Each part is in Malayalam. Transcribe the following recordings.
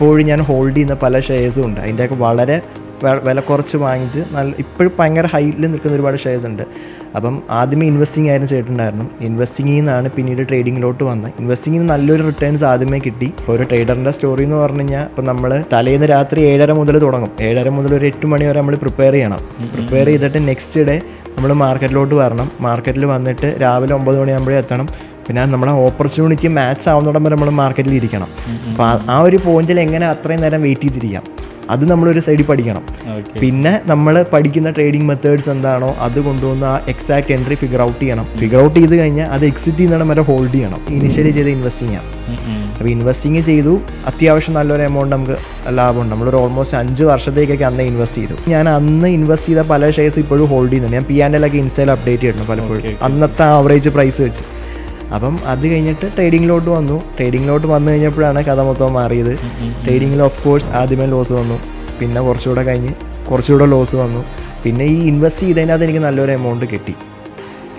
ഇപ്പോഴും ഞാൻ ഹോൾഡ് ചെയ്യുന്ന പല ഷെയർസും ഉണ്ട്. അതിന്റെയൊക്കെ വളരെ വില കുറച്ച് വാങ്ങിച്ച് നല്ല ഇപ്പോഴും ഭയങ്കര ഹൈറ്റിൽ നിൽക്കുന്ന ഒരുപാട് ഷെയർസ് ഉണ്ട്. അപ്പം ആദ്യമേ ഇൻവെസ്റ്റിംഗ് ആയിരുന്നു ചെയ്തിട്ടുണ്ടായിരുന്നു. ഇൻവെസ്റ്റിംഗിൽ നിന്നാണ് പിന്നീട് ട്രേഡിങ്ങിലോട്ട് വന്നത്. ഇൻവെസ്റ്റിംഗിൽ നിന്ന് നല്ലൊരു റിട്ടേൺസ് ആദ്യമേ കിട്ടി. ഒരു ട്രേഡറിന്റെ സ്റ്റോറി എന്ന് പറഞ്ഞു കഴിഞ്ഞാൽ ഇപ്പം നമ്മൾ തലേന്ന് രാത്രി ഏഴര മുതൽ തുടങ്ങും. ഏഴര മുതൽ ഒരു എട്ട് മണി വരെ നമ്മൾ പ്രിപ്പയർ ചെയ്യണം. പ്രിപ്പയർ ചെയ്തിട്ട് നെക്സ്റ്റ് ഡേ നമ്മൾ മാർക്കറ്റിലോട്ട് വരണം. മാർക്കറ്റിൽ വന്നിട്ട് രാവിലെ ഒമ്പത് മണിയാകുമ്പോഴേ എത്തണം. പിന്നെ നമ്മുടെ ഓപ്പർച്യൂണിറ്റി മാച്ച് ആവുന്നിടം വരെ നമ്മൾ മാർക്കറ്റിൽ ഇരിക്കണം. അപ്പോൾ ആ- ഒരു പോയിന്റിൽ എങ്ങനെ അത്രയും നേരം വെയിറ്റ് ചെയ്തിരിക്കാം? അത് നമ്മളൊരു സൈഡിൽ പഠിക്കണം. പിന്നെ നമ്മൾ പഠിക്കുന്ന ട്രേഡിംഗ് മെത്തേഡ്സ് എന്താണോ അത് കൊണ്ടുവന്ന് ആ എക്സാക്ട് എൻട്രി ഫിഗർ ഔട്ട് ചെയ്യണം. ഫിഗർ ഔട്ട് ചെയ്ത് കഴിഞ്ഞാൽ അത് എക്സിറ്റ് ചെയ്യുന്നിടം വരെ ഹോൾഡ് ചെയ്യണം. ഇനിഷ്യലി ചെയ്ത് ഇൻവെസ്റ്റിംഗ് ആണ് അപ്പോൾ ഇൻവെസ്റ്റിംഗ് ചെയ്തു. അത്യാവശ്യം നല്ലൊരു എമൗണ്ട് നമുക്ക് ലാഭമുണ്ട്. നമ്മളൊരു ഓൾമോസ്റ്റ് അഞ്ച് വർഷത്തേക്കൊക്കെ അന്ന് ഇൻവെസ്റ്റ് ചെയ്തു. ഞാൻ അന്ന് ഇൻവെസ്റ്റ് ചെയ്ത പല ഷെയർസ് ഇപ്പോഴും ഹോൾഡ് ചെയ്യുന്നുണ്ട്. ഞാൻ പി ആൻഡ് എല്ലൊക്കെ ഇൻസ്റ്റയിൽ അപ്ഡേറ്റ് ചെയ്യുന്നു പലപ്പോഴും. അന്നത്തെ ആവറേജ് പ്രൈസ് വെച്ച്. അപ്പം അത് കഴിഞ്ഞിട്ട് ട്രേഡിങ്ങിലോട്ട് വന്നു. ട്രേഡിങ്ങിലോട്ട് വന്നു കഴിഞ്ഞപ്പോഴാണ് കഥ മൊത്തം മാറിയത്. ട്രേഡിങ്ങിൽ ഓഫ് കോഴ്സ് ആദ്യമേ ലോസ് വന്നു. പിന്നെ കുറച്ചുകൂടെ കഴിഞ്ഞ് കുറച്ചുകൂടെ ലോസ് വന്നു. പിന്നെ ഈ ഇൻവെസ്റ്റ് ചെയ്തതിനകത്ത് എനിക്ക് നല്ലൊരു എമൗണ്ട് കിട്ടി.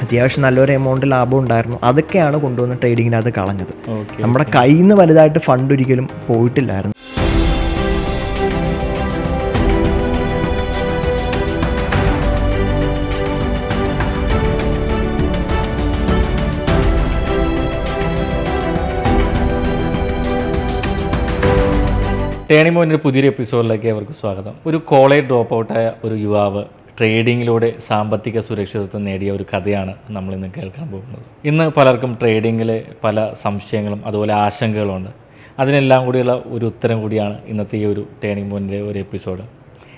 അത്യാവശ്യം നല്ലൊരു എമൗണ്ട് ലാഭം ഉണ്ടായിരുന്നു. അതൊക്കെയാണ് കൊണ്ടുവന്ന് ട്രേഡിങ്ങിനകത്ത് കളഞ്ഞത്. നമ്മുടെ കയ്യിൽ നിന്ന് വലുതായിട്ട് ഫണ്ട് ഒരിക്കലും പോയിട്ടില്ലായിരുന്നു. ടേണിംഗ് പോയിന്റെ പുതിയൊരു എപ്പിസോഡിലേക്ക് അവർക്ക് സ്വാഗതം. ഒരു കോളേജ് ഡ്രോപ്പ് ഔട്ടായ ഒരു യുവാവ് ട്രേഡിങ്ങിലൂടെ സാമ്പത്തിക സുരക്ഷിതത്വം നേടിയ ഒരു കഥയാണ് നമ്മൾ ഇന്ന് കേൾക്കാൻ പോകുന്നത്. ഇന്ന് പലർക്കും ട്രേഡിങ്ങിലെ പല സംശയങ്ങളും അതുപോലെ ആശങ്കകളും ഉണ്ട് അതിനെല്ലാം കൂടിയുള്ള ഒരു ഉത്തരം കൂടിയാണ് ഇന്നത്തെ ഈ ഒരു ടേണിംഗ് പോയിന്റെ ഒരു എപ്പിസോഡ്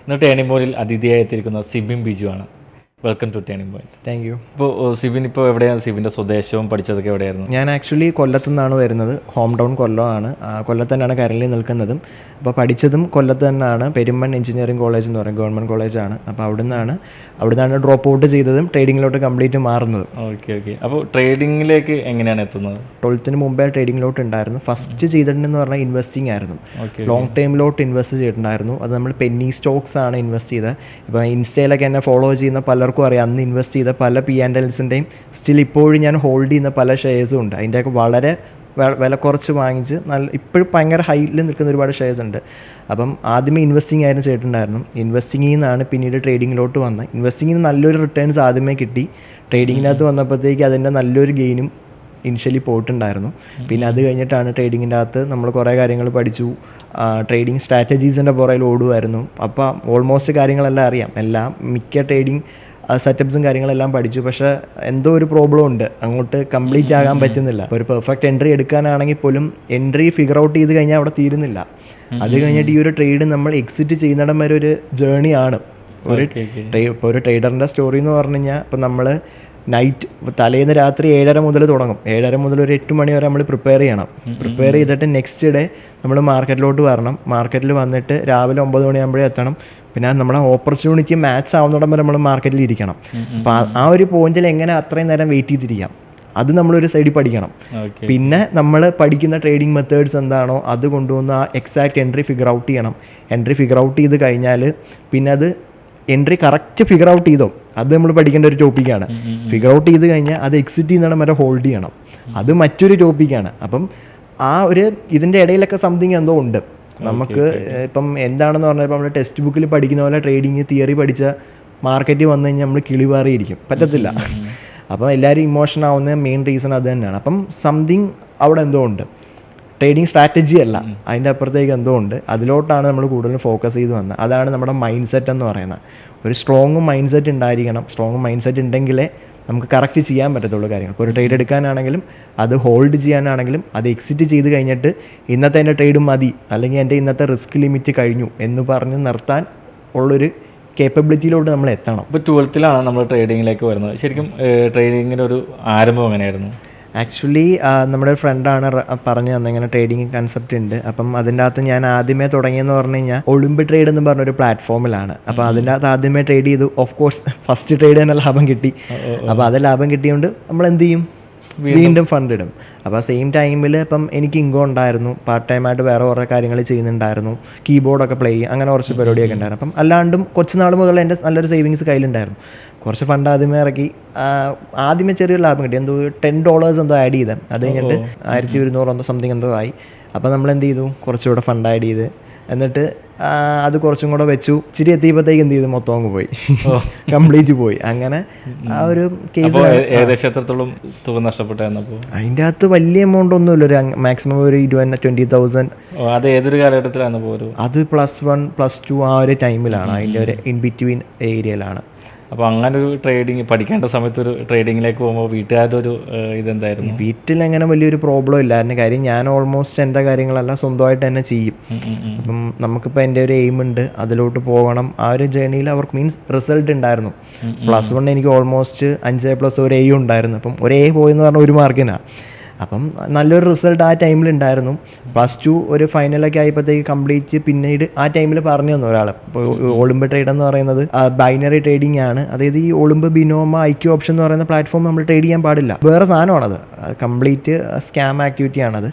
ഇന്ന് ടേണിംഗ് പോയിന്റിൽ അതിഥിയായി എത്തിയിരിക്കുന്ന സിബിം ബിജു ആണ്. Welcome to turning point thank you ഇപ്പോൾ സിബിൻ ഇപ്പോൾ എവിടെയാണ്? സിബിന്റെ സ്വദേശവും പഠിച്ചതൊക്കെ എവിടെയായിരുന്നു? ഞാൻ ആക്ച്വലി കൊല്ലത്തു നിന്നാണ് വരുന്നത്. ഹോം ടൗൺ കൊല്ലമാണ്. കൊല്ലത്ത് തന്നെയാണ് കരളിൽ നിൽക്കുന്നതും. അപ്പോൾ പഠിച്ചതും കൊല്ലത്ത് തന്നെയാണ് പെരുമൺ എഞ്ചിനീയറിംഗ് കോളേജ് എന്ന് പറയും. ഗവൺമെന്റ് കോളേജാണ് അപ്പോൾ അവിടെ നിന്നാണ് അവിടെ നിന്നാണ് ഡ്രോപ്പ് ഔട്ട് ചെയ്തതും ട്രേഡിങ്ങിലോട്ട് കംപ്ലീറ്റ് മാറുന്നത്. ഓക്കെ ഓക്കെ അപ്പോൾ ട്രേഡിങ്ങിലേക്ക് എങ്ങനെയാണ് എത്തുന്നത്? ട്വൽത്തിന് മുമ്പേ ട്രേഡിങ്ങിലോട്ട് ഉണ്ടായിരുന്നു. ഫസ്റ്റ് ചെയ്തിട്ടുണ്ടെന്ന് പറഞ്ഞാൽ ഇൻവെസ്റ്റിംഗ് ആയിരുന്നു. ഓക്കെ ലോങ് ടൈമിലോട്ട് ഇൻവെസ്റ്റ് ചെയ്തിട്ടുണ്ടായിരുന്നു. അത് നമ്മൾ പെന്നി സ്റ്റോക്സ് ആണ് ഇൻവെസ്റ്റ് ചെയ്തത്. ഇപ്പോൾ ഇൻസ്റ്റയിലൊക്കെ എന്നെ ഫോളോ ചെയ്യുന്ന പലർക്കും അറിയാം. അന്ന് ഇൻവെസ്റ്റ് ചെയ്ത പല പി ആൻഡ് എൽസിന്റെയും സ്റ്റിൽ ഇപ്പോഴും ഞാൻ ഹോൾഡ് ചെയ്യുന്ന പല ഷെയർസും ഉണ്ട്. അതിന്റെയൊക്കെ വളരെ വില കുറച്ച് വാങ്ങിച്ച് നല്ല ഇപ്പോഴും ഭയങ്കര ഹൈറ്റിൽ നിൽക്കുന്ന ഒരുപാട് ഷെയർസ് ഉണ്ട്. അപ്പം ആദ്യമേ ഇൻവെസ്റ്റിംഗ് ആയിരുന്നു ചെയ്തിട്ടുണ്ടായിരുന്നു. ഇൻവെസ്റ്റിംഗിൽ നിന്നാണ് പിന്നീട് ട്രേഡിങ്ങിലോട്ട് വന്നത്. ഇൻവെസ്റ്റിംഗിൽ നിന്ന് നല്ലൊരു റിട്ടേൺസ് ആദ്യമേ കിട്ടി. ട്രേഡിങ്ങിനകത്ത് വന്നപ്പോഴത്തേക്ക് അതിന്റെ നല്ലൊരു ഗെയിനും ഇനിഷ്യലി പോയിട്ടുണ്ടായിരുന്നു. പിന്നെ അത് കഴിഞ്ഞിട്ടാണ് ട്രേഡിങ്ങിന്റെ അകത്ത് നമ്മൾ കുറേ കാര്യങ്ങൾ പഠിച്ചു. ട്രേഡിങ് സ്ട്രാറ്റജീസിന്റെ പുറകിൽ ഓടുമായിരുന്നു അപ്പോൾ ഓൾമോസ്റ്റ് കാര്യങ്ങളെല്ലാം അറിയാം. എല്ലാം മിക്ക ട്രേഡിങ് സെറ്റപ്സും കാര്യങ്ങളെല്ലാം പഠിച്ചു. പക്ഷേ എന്തോ ഒരു പ്രോബ്ലം ഉണ്ട്. അങ്ങോട്ട് കംപ്ലീറ്റ് ആകാൻ പറ്റുന്നില്ല. ഒരു പെർഫെക്റ്റ് എൻട്രി എടുക്കാനാണെങ്കിൽ പോലും എൻട്രി ഫിഗർ ഔട്ട് ചെയ്ത് കഴിഞ്ഞാൽ അവിടെ തീരുന്നില്ല. അത് കഴിഞ്ഞിട്ട് ഈ ഒരു ട്രേഡ് നമ്മൾ എക്സിറ്റ് ചെയ്യുന്നിടം വരെ ഒരു ജേണി ആണ്. ഒരു ഇപ്പോൾ ഒരു ട്രേഡറിന്റെ സ്റ്റോറി എന്ന് പറഞ്ഞു കഴിഞ്ഞാൽ ഇപ്പം നമ്മൾ നൈറ്റ് തലേന്ന് രാത്രി ഏഴര മുതൽ തുടങ്ങും. ഏഴര മുതൽ ഒരു എട്ട് മണി വരെ നമ്മൾ പ്രിപ്പയർ ചെയ്യണം. പ്രിപ്പയർ ചെയ്തിട്ട് നെക്സ്റ്റ് ഡേ നമ്മൾ മാർക്കറ്റിലോട്ട് വരണം. മാർക്കറ്റിൽ വന്നിട്ട് രാവിലെ ഒമ്പത് മണിയാകുമ്പോഴേ എത്തണം. പിന്നെ നമ്മുടെ ഓപ്പർച്യൂണിറ്റി മാച്ച് ആവുന്നിടം വരെ നമ്മൾ മാർക്കറ്റിൽ ഇരിക്കണം. അപ്പോൾ ആ- ആ ഒരു പോയിന്റിൽ എങ്ങനെ അത്രയും നേരം വെയിറ്റ് ചെയ്തിരിക്കാം? അത് നമ്മളൊരു സൈഡിൽ പഠിക്കണം. പിന്നെ നമ്മൾ പഠിക്കുന്ന ട്രേഡിംഗ് മെത്തേഡ്സ് എന്താണോ അത് കൊണ്ടുവന്ന് ആ എക്സാക്ട് എൻട്രി ഫിഗർ ഔട്ട് ചെയ്യണം. എൻട്രി ഫിഗർ ഔട്ട് ചെയ്ത് കഴിഞ്ഞാൽ പിന്നെ അത് എൻട്രി കറക്റ്റ് ഫിഗർ ഔട്ട് ചെയ്തോ? അത് നമ്മൾ പഠിക്കേണ്ട ഒരു ടോപ്പിക്കാണ്. ഫിഗർ ഔട്ട് ചെയ്ത് കഴിഞ്ഞാൽ അത് എക്സിറ്റ് ചെയ്യുന്നിടം വരെ ഹോൾഡ് ചെയ്യണം. അത് മറ്റൊരു ടോപ്പിക്കാണ്. അപ്പം ആ ഒരു ഇതിന്റെ ഇടയിലൊക്കെ സംതിങ് എന്തോ ഉണ്ട്. നമുക്ക് ഇപ്പം എന്താണെന്ന് പറഞ്ഞാൽ ഇപ്പം നമ്മൾ ടെക്സ്റ്റ് ബുക്കിൽ പഠിക്കുന്ന പോലെ ട്രേഡിങ് തിയറി പഠിച്ച മാർക്കറ്റ് വന്നു കഴിഞ്ഞാൽ നമ്മൾ കിളിവാറിയിരിക്കും. പറ്റത്തില്ല. അപ്പം എല്ലാവരും ഇമോഷൻ ആവുന്ന മെയിൻ റീസൺ അത് തന്നെയാണ്. അപ്പം സംതിങ് അവിടെ എന്തോ ഉണ്ട്. ട്രേഡിങ് സ്ട്രാറ്റജി അല്ല. അതിന്റെ അപ്പുറത്തേക്ക് എന്തോ ഉണ്ട്. അതിലോട്ടാണ് നമ്മൾ കൂടുതലും ഫോക്കസ് ചെയ്ത് വന്നത്. അതാണ് നമ്മുടെ മൈൻഡ് സെറ്റ് എന്ന് പറയുന്നത്. ഒരു സ്ട്രോങ് മൈൻഡ് സെറ്റ് ഉണ്ടായിരിക്കണം. സ്ട്രോങ് മൈൻഡ് സെറ്റ് ഉണ്ടെങ്കിലേ നമുക്ക് കറക്റ്റ് ചെയ്യാൻ പറ്റത്തുള്ളൂ കാര്യങ്ങൾ. ഇപ്പോൾ ഒരു ട്രേഡ് എടുക്കാനാണെങ്കിലും അത് ഹോൾഡ് ചെയ്യാനാണെങ്കിലും അത് എക്സിറ്റ് ചെയ്ത് കഴിഞ്ഞിട്ട് ഇന്നത്തെ എന്റെ ട്രേഡ് മതി അല്ലെങ്കിൽ എന്റെ ഇന്നത്തെ റിസ്ക് ലിമിറ്റ് കഴിഞ്ഞു എന്ന് പറഞ്ഞ് നിർത്താൻ ഉള്ളൊരു കേപ്പബിലിറ്റിയിലോട്ട് നമ്മൾ എത്തണം. ഇപ്പോൾ ട്വൽത്തിലാണ് നമ്മൾ ട്രേഡിങ്ങിലേക്ക് വരുന്നത്. ശരിക്കും ട്രേഡിങ്ങിന്റെ ഒരു ആരംഭം എങ്ങനെയായിരുന്നു? ആക്ച്വലി നമ്മുടെ ഒരു ഫ്രണ്ടാണ് പറഞ്ഞു തന്നെ ഇങ്ങനെ ട്രേഡിംഗ് കൺസെപ്റ്റ് ഉണ്ട്. അപ്പം അതിന്റെ അകത്ത് ഞാൻ ആദ്യമേ തുടങ്ങിയെന്ന് പറഞ്ഞു കഴിഞ്ഞാൽ ഒളിമ്പി ട്രേഡ് എന്ന് പറഞ്ഞൊരു പ്ലാറ്റ്ഫോമിലാണ് അപ്പോൾ അതിന്റെ അകത്ത് ആദ്യമേ ട്രേഡ് ചെയ്തു. ഓഫ് കോഴ്സ് ഫസ്റ്റ് ട്രേഡ് തന്നെ ലാഭം കിട്ടി. അപ്പോൾ അത് ലാഭം കിട്ടിയതുകൊണ്ട് നമ്മൾ എന്ത് ചെയ്യും? വീണ്ടും ഫണ്ട് ഇടും. അപ്പോൾ സെയിം ടൈമിൽ ഇപ്പം എനിക്ക് ഇൻകം ഉണ്ടായിരുന്നു. പാർട്ട് ടൈം ആയിട്ട് വേറെ കുറേ കാര്യങ്ങൾ ചെയ്യുന്നുണ്ടായിരുന്നു. കീബോർഡൊക്കെ പ്ലേ ചെയ്യും അങ്ങനെ കുറച്ച് പരിപാടിയൊക്കെ ഉണ്ടായിരുന്നു. അപ്പം അല്ലാണ്ടും കുറച്ച് നാൾ മുതൽ എന്റെ നല്ലൊരു സേവിങ്സ് കയ്യിലുണ്ടായിരുന്നു. കുറച്ച് ഫണ്ട് ആദ്യമേ ഇറക്കി. ആദ്യമേ ചെറിയൊരു ലാഭം കിട്ടി. എന്തോ ടെൻ ഡോളേഴ്സ് എന്തോ ആഡ് ചെയ്തത് അത് കഴിഞ്ഞിട്ട് ആയിരത്തി ഒരുന്നൂറ് എന്തോ സംതിങ് എന്തോ ആയി. അപ്പോൾ നമ്മൾ എന്ത് ചെയ്തു? കുറച്ചുകൂടെ ഫണ്ട് ആഡ് ചെയ്ത്. എന്നിട്ട് അത് കുറച്ചും കൂടെ വെച്ചു. ഇച്ചിരി എത്തിയപ്പോഴത്തേക്ക് എന്ത് ചെയ്തു? മൊത്തം അങ്ങ് പോയി. കംപ്ലീറ്റ് പോയി. അങ്ങനെ ആ ഒരു കേസ് ഏകദേശം എത്രത്തോളം തുക നഷ്ടപ്പെട്ടായിരുന്നപ്പോൾ അതിന്റെ അകത്ത് വലിയ എമൗണ്ട് ഒന്നുമില്ല. ഒരു മാക്സിമം ഒരു ഇരുപത് ട്വന്റി തൗസൻഡ് അത് ഏതൊരു കാലഘട്ടത്തിലാണ് അത് പ്ലസ് വൺ പ്ലസ് ടു ആ ഒരു ടൈമിലാണ് അതിന്റെ ഒരു ഇൻ ബിറ്റ്വീൻ ഏരിയയിലാണ് അപ്പോൾ അങ്ങനെ ഒരു ട്രേഡിങ് പഠിക്കേണ്ട സമയത്ത് ഒരു ട്രേഡിങ്ങിലേക്ക് പോകുമ്പോൾ വീട്ടുകാരുടെ ഒരു ഇതെന്തായിരുന്നു? വീട്ടിൽ അങ്ങനെ വലിയൊരു പ്രോബ്ലം ഇല്ലായിരുന്നു കാര്യം ഞാൻ ഓൾമോസ്റ്റ് എന്റെ കാര്യങ്ങളെല്ലാം സ്വന്തമായിട്ട് തന്നെ ചെയ്യും. അപ്പം നമുക്കിപ്പോൾ എന്റെ ഒരു എയിം ഉണ്ട്. അതിലോട്ട് പോകണം. ആ ഒരു ജേണിയിൽ അവർക്ക് മീൻസ് റിസൾട്ട് ഉണ്ടായിരുന്നു. പ്ലസ് വൺ എനിക്ക് ഓൾമോസ്റ്റ് അഞ്ച് പ്ലസ് ഒരു എ ഉണ്ടായിരുന്നു. അപ്പം ഒരു എ പോയി എന്ന് പറഞ്ഞാൽ ഒരു മാർക്കിനാണ് അപ്പം നല്ലൊരു റിസൾട്ട് ആ ടൈമിൽ ഉണ്ടായിരുന്നു പ്ലസ് ടു ഒരു ഫൈനലൊക്കെ ആയപ്പോഴത്തേക്ക് കംപ്ലീറ്റ് പിന്നീട് ആ ടൈമിൽ പറഞ്ഞു തന്നു ഒരാൾ ഇപ്പോൾ ഒളിമ്പ് ട്രേഡ് എന്ന് പറയുന്നത് ബൈനറി ട്രേഡിംഗ് ആണ്. അതായത് ഈ ഒളിമ്പ് ബിനോമ ഐക്യു ഓപ്ഷൻ എന്ന് പറയുന്ന പ്ലാറ്റ്ഫോം നമ്മൾ ട്രേഡ് ചെയ്യാൻ പാടില്ല. വേറെ സാധനമാണത്. കംപ്ലീറ്റ് സ്കാം ആക്ടിവിറ്റി ആണത്.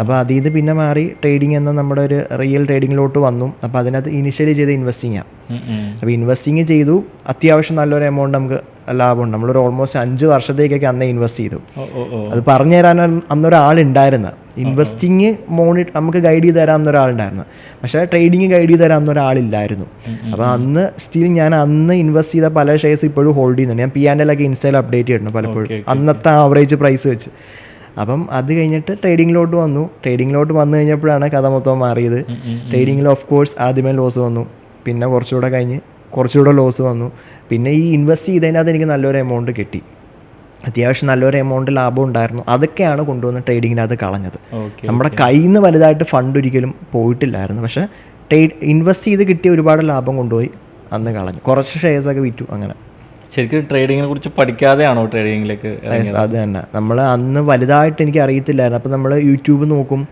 അപ്പോൾ അതിൽ നിന്ന് പിന്നെ മാറി ട്രേഡിംഗ് എന്ന നമ്മുടെ ഒരു റിയൽ ട്രേഡിങ്ങിലോട്ട് വന്നു. അപ്പോൾ അതിനകത്ത് ഇനിഷ്യലി ചെയ്ത് ഇൻവെസ്റ്റിംഗ് ആണ്. അപ്പോൾ ഇൻവെസ്റ്റിംഗ് ചെയ്തു. അത്യാവശ്യം നല്ലൊരു എമൗണ്ട് നമുക്ക് ലാഭമുണ്ട്. നമ്മളൊരു ഓൾമോസ്റ്റ് അഞ്ച് വർഷത്തേക്കൊക്കെ അന്ന് ഇൻവെസ്റ്റ് ചെയ്തു. അത് പറഞ്ഞു തരാൻ അന്നൊരാളുണ്ടായിരുന്നു. ഇൻവെസ്റ്റിങ് മോണിറ്റ് നമുക്ക് ഗൈഡ് ചെയ്ത് തരാൻ ഒരാളുണ്ടായിരുന്നു പക്ഷേ ട്രേഡിങ് ഗൈഡ് ചെയ്ത് തരാൻ ഒരാളില്ലായിരുന്നു അപ്പോൾ അന്ന് സ്റ്റിൽ ഞാൻ അന്ന് ഇൻവെസ്റ്റ് ചെയ്ത പല ഷെയർസ് ഇപ്പോഴും ഹോൾഡ് ചെയ്യുന്നുണ്ട്. ഞാൻ പി ആൻഡ് എല്ലൊക്കെ ഇൻസ്റ്റയിൽ അപ്ഡേറ്റ് ചെയ്യണം പലപ്പോഴും. അന്നത്തെ ആവറേജ് പ്രൈസ് വെച്ച്. അപ്പം അത് കഴിഞ്ഞിട്ട് ട്രേഡിങ്ങിലോട്ട് വന്നു. ട്രേഡിങ്ങിലോട്ട് വന്നു കഴിഞ്ഞപ്പോഴാണ് കഥ മൊത്തം മാറിയത്. ട്രേഡിങ്ങിൽ ഓഫ് കോഴ്സ് ആദ്യമേ ലോസ് വന്നു. പിന്നെ കുറച്ചുകൂടെ കഴിഞ്ഞ് കുറച്ചുകൂടെ ലോസ് വന്നു. പിന്നെ ഈ ഇൻവെസ്റ്റ് ചെയ്തതിനകത്ത് എനിക്ക് നല്ലൊരു എമൗണ്ട് കിട്ടി. അത്യാവശ്യം നല്ലൊരു എമൗണ്ട് ലാഭം ഉണ്ടായിരുന്നു. അതൊക്കെയാണ് കൊണ്ടുവന്ന് ട്രേഡിങ്ങിനകത്ത് കളഞ്ഞത്. നമ്മുടെ കയ്യിൽ നിന്ന് വലുതായിട്ട് ഫണ്ട് ഒരിക്കലും പോയിട്ടില്ലായിരുന്നു. പക്ഷേ ട്രേഡ് ഇൻവെസ്റ്റ് ചെയ്ത് കിട്ടിയ ഒരുപാട് ലാഭം കൊണ്ടുപോയി അന്ന് കളഞ്ഞു. കുറച്ച് ഷെയർസൊക്കെ വിറ്റു അങ്ങനെ. ശരിക്കും ട്രേഡിങ്ങിനെ കുറിച്ച് പഠിക്കാതെയാണോ ട്രേഡിങ്ങിലേക്ക് അത് തന്നെ. നമ്മൾ അന്ന് വലുതായിട്ട് എനിക്ക് അറിയത്തില്ലായിരുന്നു. അപ്പോൾ നമ്മൾ യൂട്യൂബ് നോക്കും.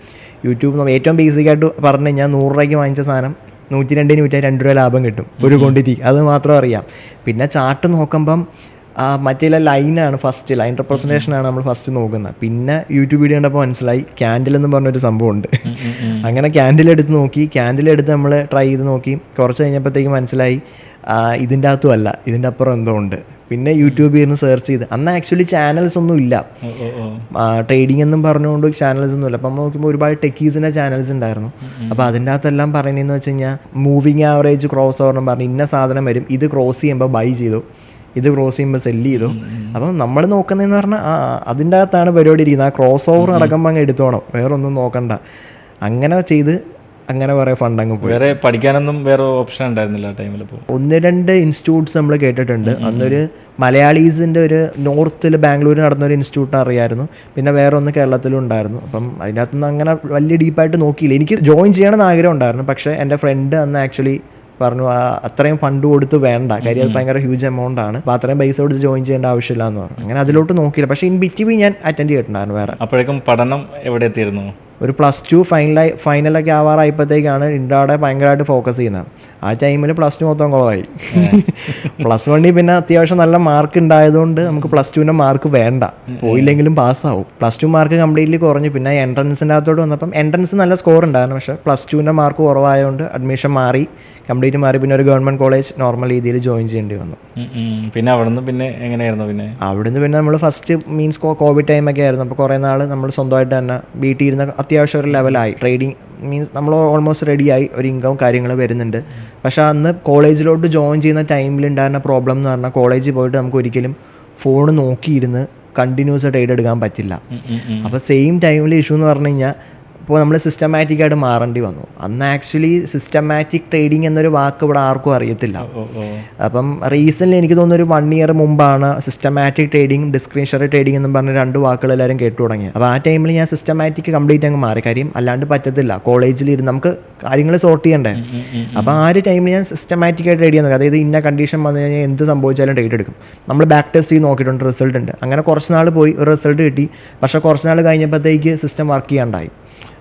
യൂട്യൂബ് ഏറ്റവും ബേസിക് ആയിട്ട് പറഞ്ഞു കഴിഞ്ഞാൽ നൂറ് രൂപയ്ക്ക് വാങ്ങിച്ച സാധനം നൂറ്റി രണ്ട് നൂറ്റി രണ്ട് രൂപ ലാഭം കിട്ടും. ഒരു ക്വാണ്ടിറ്റി അത് മാത്രം അറിയാം. പിന്നെ ചാർട്ട് നോക്കുമ്പം മറ്റേ ലൈനാണ് ഫസ്റ്റ് ലൈൻ റെപ്രസെന്റേഷനാണ് നമ്മൾ ഫസ്റ്റ് നോക്കുന്നത്. പിന്നെ യൂട്യൂബ് വീഡിയോ കണ്ടപ്പോൾ മനസ്സിലായി ക്യാൻഡിൽ എന്ന് പറഞ്ഞൊരു സംഭവമുണ്ട് അങ്ങനെ ക്യാൻഡിൽ എടുത്ത് നോക്കി. ക്യാൻഡിൽ എടുത്ത് നമ്മൾ ട്രൈ ചെയ്ത് നോക്കി. കുറച്ച് കഴിഞ്ഞപ്പോഴത്തേക്ക് മനസ്സിലായി ഇതിന്റെ അകത്തും അല്ല. ഇതിന്റെ അപ്പുറം എന്തോ ഉണ്ട്. പിന്നെ യൂട്യൂബിൽ ഇരുന്ന് സെർച്ച് ചെയ്ത്. അന്ന് ആക്ച്വലി ചാനൽസ് ഒന്നും ഇല്ല. ട്രേഡിംഗ് എന്നും പറഞ്ഞുകൊണ്ട് ചാനൽസ് ഒന്നും ഇല്ല. അപ്പം നമ്മൾ നോക്കുമ്പോൾ ഒരുപാട് ടെക്കീസിന്റെ ചാനൽസ് ഉണ്ടായിരുന്നു. അപ്പോൾ അതിന്റെ അകത്തെല്ലാം പറയുന്നതെന്ന് വെച്ച് കഴിഞ്ഞാൽ മൂവിങ് ആവറേജ് ക്രോസ് ഓവർ എന്ന് പറഞ്ഞ് ഇന്ന സാധനം വരും. ഇത് ക്രോസ് ചെയ്യുമ്പോൾ ബൈ ചെയ്തു. ഇത് ക്രോസ് ചെയ്യുമ്പോൾ സെല്ല് ചെയ്തു. അപ്പം നമ്മൾ നോക്കുന്നതെന്ന് പറഞ്ഞാൽ ആ അതിന്റെ അകത്താണ് പരിപാടി ഇരിക്കുന്നത്. ആ ക്രോസ് ഓവർ നടക്കുമ്പോൾ അങ്ങ് എടുത്തോണം വേറൊന്നും നോക്കണ്ട. അങ്ങനെ ചെയ്ത് അങ്ങനെ കുറേ ഫണ്ട് അങ്ങ് പോയി. വേറെ പഠിക്കാനൊന്നും വേറെ ഓപ്ഷൻ ഉണ്ടായിരുന്നില്ല ടൈമിൽ ഒന്ന് രണ്ട് ഇൻസ്റ്റിറ്റ്യൂട്ട്സ് നമ്മൾ കേട്ടിട്ടുണ്ട്. അന്നൊരു മലയാളീസിന്റെ ഒരു നോർത്തിൽ ബാംഗ്ലൂരിൽ നടന്ന ഒരു ഇൻസ്റ്റിറ്റ്യൂട്ട് അറിയായിരുന്നു. പിന്നെ വേറെ ഒന്ന് കേരളത്തിലും ഉണ്ടായിരുന്നു. അപ്പം അതിനകത്തുനിന്ന് അങ്ങനെ വലിയ ഡീപ്പായിട്ട് നോക്കിയില്ല. എനിക്ക് ജോയിൻ ചെയ്യണമെന്ന് ആഗ്രഹം ഉണ്ടായിരുന്നു. പക്ഷേ എന്റെ ഫ്രണ്ട് അന്ന് ആക്ച്വലി പറഞ്ഞു "ആ, അത്രയും ഫണ്ട് കൊടുത്ത് വേണ്ട. കാര്യം അത് ഭയങ്കര ഹ്യൂജ് എമൗണ്ട് ആണ്. അപ്പോൾ അത്രയും പൈസ കൊടുത്ത് ജോയിൻ ചെയ്യേണ്ട ആവശ്യമില്ല എന്ന് പറഞ്ഞു. അങ്ങനെ അതിലോട്ട് നോക്കിയില്ല. പക്ഷേ ഇൻ ബിറ്റ് ഞാൻ അറ്റൻഡ് ചെയ്തിട്ടുണ്ടായിരുന്നു വേറെ. അപ്പോഴേക്കും പഠനം എവിടെ എത്തിയിരുന്നു? ഒരു പ്ലസ് ടു ഫൈനലായി ഫൈനലൊക്കെ ആവാറായപ്പോഴത്തേക്കാണ് ഇൻഡാടെ ഭയങ്കരമായിട്ട് ഫോക്കസ് ചെയ്യുന്നത്. ആ ടൈമിൽ പ്ലസ് ടു മൊത്തം കുളമായി പ്ലസ് വണ്ണിൽ പിന്നെ അത്യാവശ്യം നല്ല മാർക്ക് ഉണ്ടായതുകൊണ്ട് നമുക്ക് പ്ലസ് ടുവിന്റെ മാർക്ക് വേണ്ട. പോയില്ലെങ്കിലും പാസ്സാവും പ്ലസ് ടു മാർക്ക് കംപ്ലീറ്റ്ലി കുറഞ്ഞു. പിന്നെ എൻട്രൻസിന്റെ അകത്തോട്ട് വന്നപ്പം എൻട്രൻസ് നല്ല സ്കോർ ഉണ്ടായിരുന്നു പക്ഷേ പ്ലസ് ടുവിന്റെ മാർക്ക് കുറവായതുകൊണ്ട് അഡ്മിഷൻ മാറി. കംപ്ലീറ്റ് മാറി. പിന്നെ ഒരു ഗവൺമെന്റ് കോളേജ് നോർമൽ രീതിയിൽ ജോയിൻ ചെയ്യേണ്ടി വന്നു. പിന്നെ അവിടുന്ന് പിന്നെ എങ്ങനെയായിരുന്നു പിന്നെ? അവിടുന്ന് പിന്നെ നമ്മൾ ഫസ്റ്റ് മീൻസ് കോവിഡ് ടൈം ഒക്കെ ആയിരുന്നു. അപ്പോൾ കുറേ നാൾ നമ്മൾ സ്വന്തമായിട്ട് തന്നെ വീട്ടിൽ ഇരുന്ന അത്യാവശ്യം ഒരു ലെവലായി ട്രേഡിങ് മീൻസ് നമ്മൾ ഓൾമോസ്റ്റ് റെഡിയായി ഒരു ഇൻകം കാര്യങ്ങൾ വരുന്നുണ്ട്. പക്ഷേ അന്ന് കോളേജിലോട്ട് ജോയിൻ ചെയ്യുന്ന ടൈമിൽ ഉണ്ടായിരുന്ന പ്രോബ്ലം എന്ന് പറഞ്ഞാൽ കോളേജിൽ പോയിട്ട് നമുക്ക് ഒരിക്കലും ഫോൺ നോക്കിയിരുന്ന് കണ്ടിന്യൂസ് ട്രേഡ് എടുക്കാൻ പറ്റില്ല. അപ്പോൾ സെയിം ടൈമിൽ ഇഷ്യൂ എന്ന് പറഞ്ഞു കഴിഞ്ഞാൽ ഇപ്പോൾ നമ്മൾ സിസ്റ്റമാറ്റിക് ആയിട്ട് മാറേണ്ടി വന്നു. അന്ന് ആക്ച്വലി സിസ്റ്റമാറ്റിക് ട്രേഡിംഗ് എന്നൊരു വാക്ക് ഇവിടെ ആർക്കും അറിയത്തില്ല. അപ്പം റീസെന്റ് എനിക്ക് തോന്നുന്നു ഒരു വൺ ഇയർ മുമ്പാണ് സിസ്റ്റമാറ്റിക് ട്രേഡിംഗ് ഡിസ്ക്രീൻഷർ ട്രേഡിംഗ് എന്ന് പറഞ്ഞ രണ്ട് വാക്കുകൾ എല്ലാവരും കേട്ടു തുടങ്ങി അപ്പോൾ ആ ടൈമിൽ ഞാൻ സിസ്റ്റമാറ്റിക് കംപ്ലീറ്റ് അങ്ങ് മാറി. കാര്യം അല്ലാണ്ട് പറ്റത്തില്ല. കോളേജിൽ ഇരുന്ന് നമുക്ക് കാര്യങ്ങൾ സോർട്ട് ചെയ്യണ്ടേ. അപ്പോൾ ആ ഒരു ടൈമിൽ ഞാൻ സിസ്റ്റമാറ്റിക് ആയിട്ട് ട്രേഡ് ചെയ്യുന്നത് അതായത് ഇന്ന കണ്ടീഷൻ വന്നു കഴിഞ്ഞാൽ എന്ത് സംഭവിച്ചാലും ട്രേഡ് എടുക്കും. നമ്മൾ ബാക്ക് ടെസ്റ്റ് ചെയ്ത് നോക്കിയിട്ടുണ്ട് റിസൾട്ട് ഉണ്ട്. അങ്ങനെ കുറച്ച് നാൾ പോയി ഒരു റിസൾട്ട് കിട്ടി. പക്ഷേ കുറച്ച് നാൾ കഴിഞ്ഞപ്പോഴത്തേക്ക് സിസ്റ്റം വർക്ക് ചെയ്യാണ്ടായി.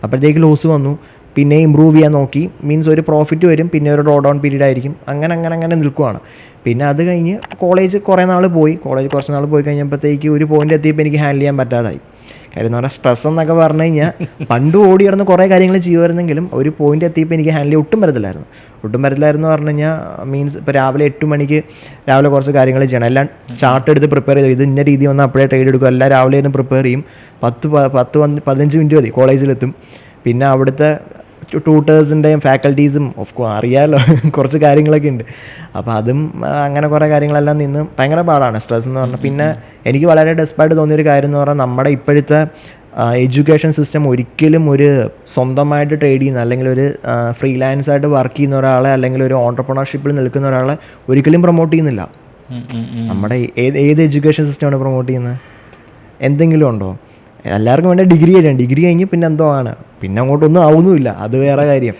അപ്പോഴത്തേക്ക് ലോസ് വന്നു. പിന്നെ ഇമ്പ്രൂവ് ചെയ്യാൻ നോക്കി. മീൻസ് ഒരു പ്രോഫിറ്റ് വരും പിന്നെ ഒരു ഡ്രോ ഡൗൺ പീരീഡ് ആയിരിക്കും. അങ്ങനെ അങ്ങനെ അങ്ങനെ നിൽക്കുവാണ്. പിന്നെ അത് കഴിഞ്ഞ് കോളേജ് കുറേ നാൾ പോയി. കോളേജ് കുറച്ച് നാൾ പോയി കഴിഞ്ഞപ്പോഴത്തേക്ക് ഒരു പോയിന്റ് എത്തിയപ്പോൾ എനിക്ക് ഹാൻഡിൽ ചെയ്യാൻ പറ്റാതായി. കാര്യം എന്ന് പറഞ്ഞാൽ സ്ട്രെസ് എന്നൊക്കെ പറഞ്ഞു കഴിഞ്ഞാൽ പണ്ട് ഓടി കിടന്ന് കുറേ കാര്യങ്ങൾ ചെയ്യുമായിരുന്നെങ്കിലും ഒരു പോയിന്റ് എത്തിയപ്പോൾ എനിക്ക് ഹാൻഡിൽ ഒട്ടും വരത്തില്ലായിരുന്നു ഒട്ടും വരത്തില്ലായിരുന്നു പറഞ്ഞു കഴിഞ്ഞാൽ മീൻസ് ഇപ്പോൾ രാവിലെ എട്ട് മണിക്ക് രാവിലെ കുറച്ച് കാര്യങ്ങൾ ചെയ്യണം. എല്ലാം ചാർട്ട് എടുത്ത് പ്രിപ്പയർ ചെയ്തു. ഇത് ഇന്ന രീതി വന്നാൽ അപ്പോഴേ ട്രേഡ് എടുക്കും. എല്ലാം രാവിലെ തന്നെ പ്രിപ്പയർ ചെയ്യും. പത്ത് പത്ത് പതിനഞ്ച് മിനിറ്റ് മതി. കോളേജിലെത്തും പിന്നെ അവിടുത്തെ ട്യൂട്ടേഴ്സിന്റെയും ഫാക്കൽറ്റീസും ഓഫ് കോ അറിയാമല്ലോ കുറച്ച് കാര്യങ്ങളൊക്കെ ഉണ്ട്. അപ്പോൾ അതും അങ്ങനെ കുറേ കാര്യങ്ങളെല്ലാം നിന്ന് ഭയങ്കര പാടാണ് സ്ട്രെസ് എന്ന് പറഞ്ഞാൽ പിന്നെ എനിക്ക് വളരെ ഡെസ്പായിട്ട് തോന്നിയൊരു കാര്യം എന്ന് പറഞ്ഞാൽ നമ്മുടെ ഇപ്പോഴത്തെ എഡ്യൂക്കേഷൻ സിസ്റ്റം ഒരിക്കലും ഒരു സ്വന്തമായിട്ട് ട്രേഡ് ചെയ്യുന്ന അല്ലെങ്കിൽ ഒരു ഫ്രീലാൻസ് ആയിട്ട് വർക്ക് ചെയ്യുന്ന ഒരാളെ അല്ലെങ്കിൽ ഒരു ഓണ്ടർപ്രണർഷിപ്പിൽ നിൽക്കുന്ന ഒരാളെ ഒരിക്കലും പ്രൊമോട്ട് ചെയ്യുന്നില്ല. നമ്മുടെ ഏത് ഏത് എഡ്യൂക്കേഷൻ സിസ്റ്റമാണ് പ്രൊമോട്ട് ചെയ്യുന്നത്? എന്തെങ്കിലും ഉണ്ടോ? എല്ലാവർക്കും വേണ്ട ഡിഗ്രി കഴിയണം ഡിഗ്രി കഴിഞ്ഞ് പിന്നെ എന്തോ ആണ്. പിന്നെ അങ്ങോട്ടൊന്നും ആവുന്നുമില്ല. അത് വേറെ കാര്യം.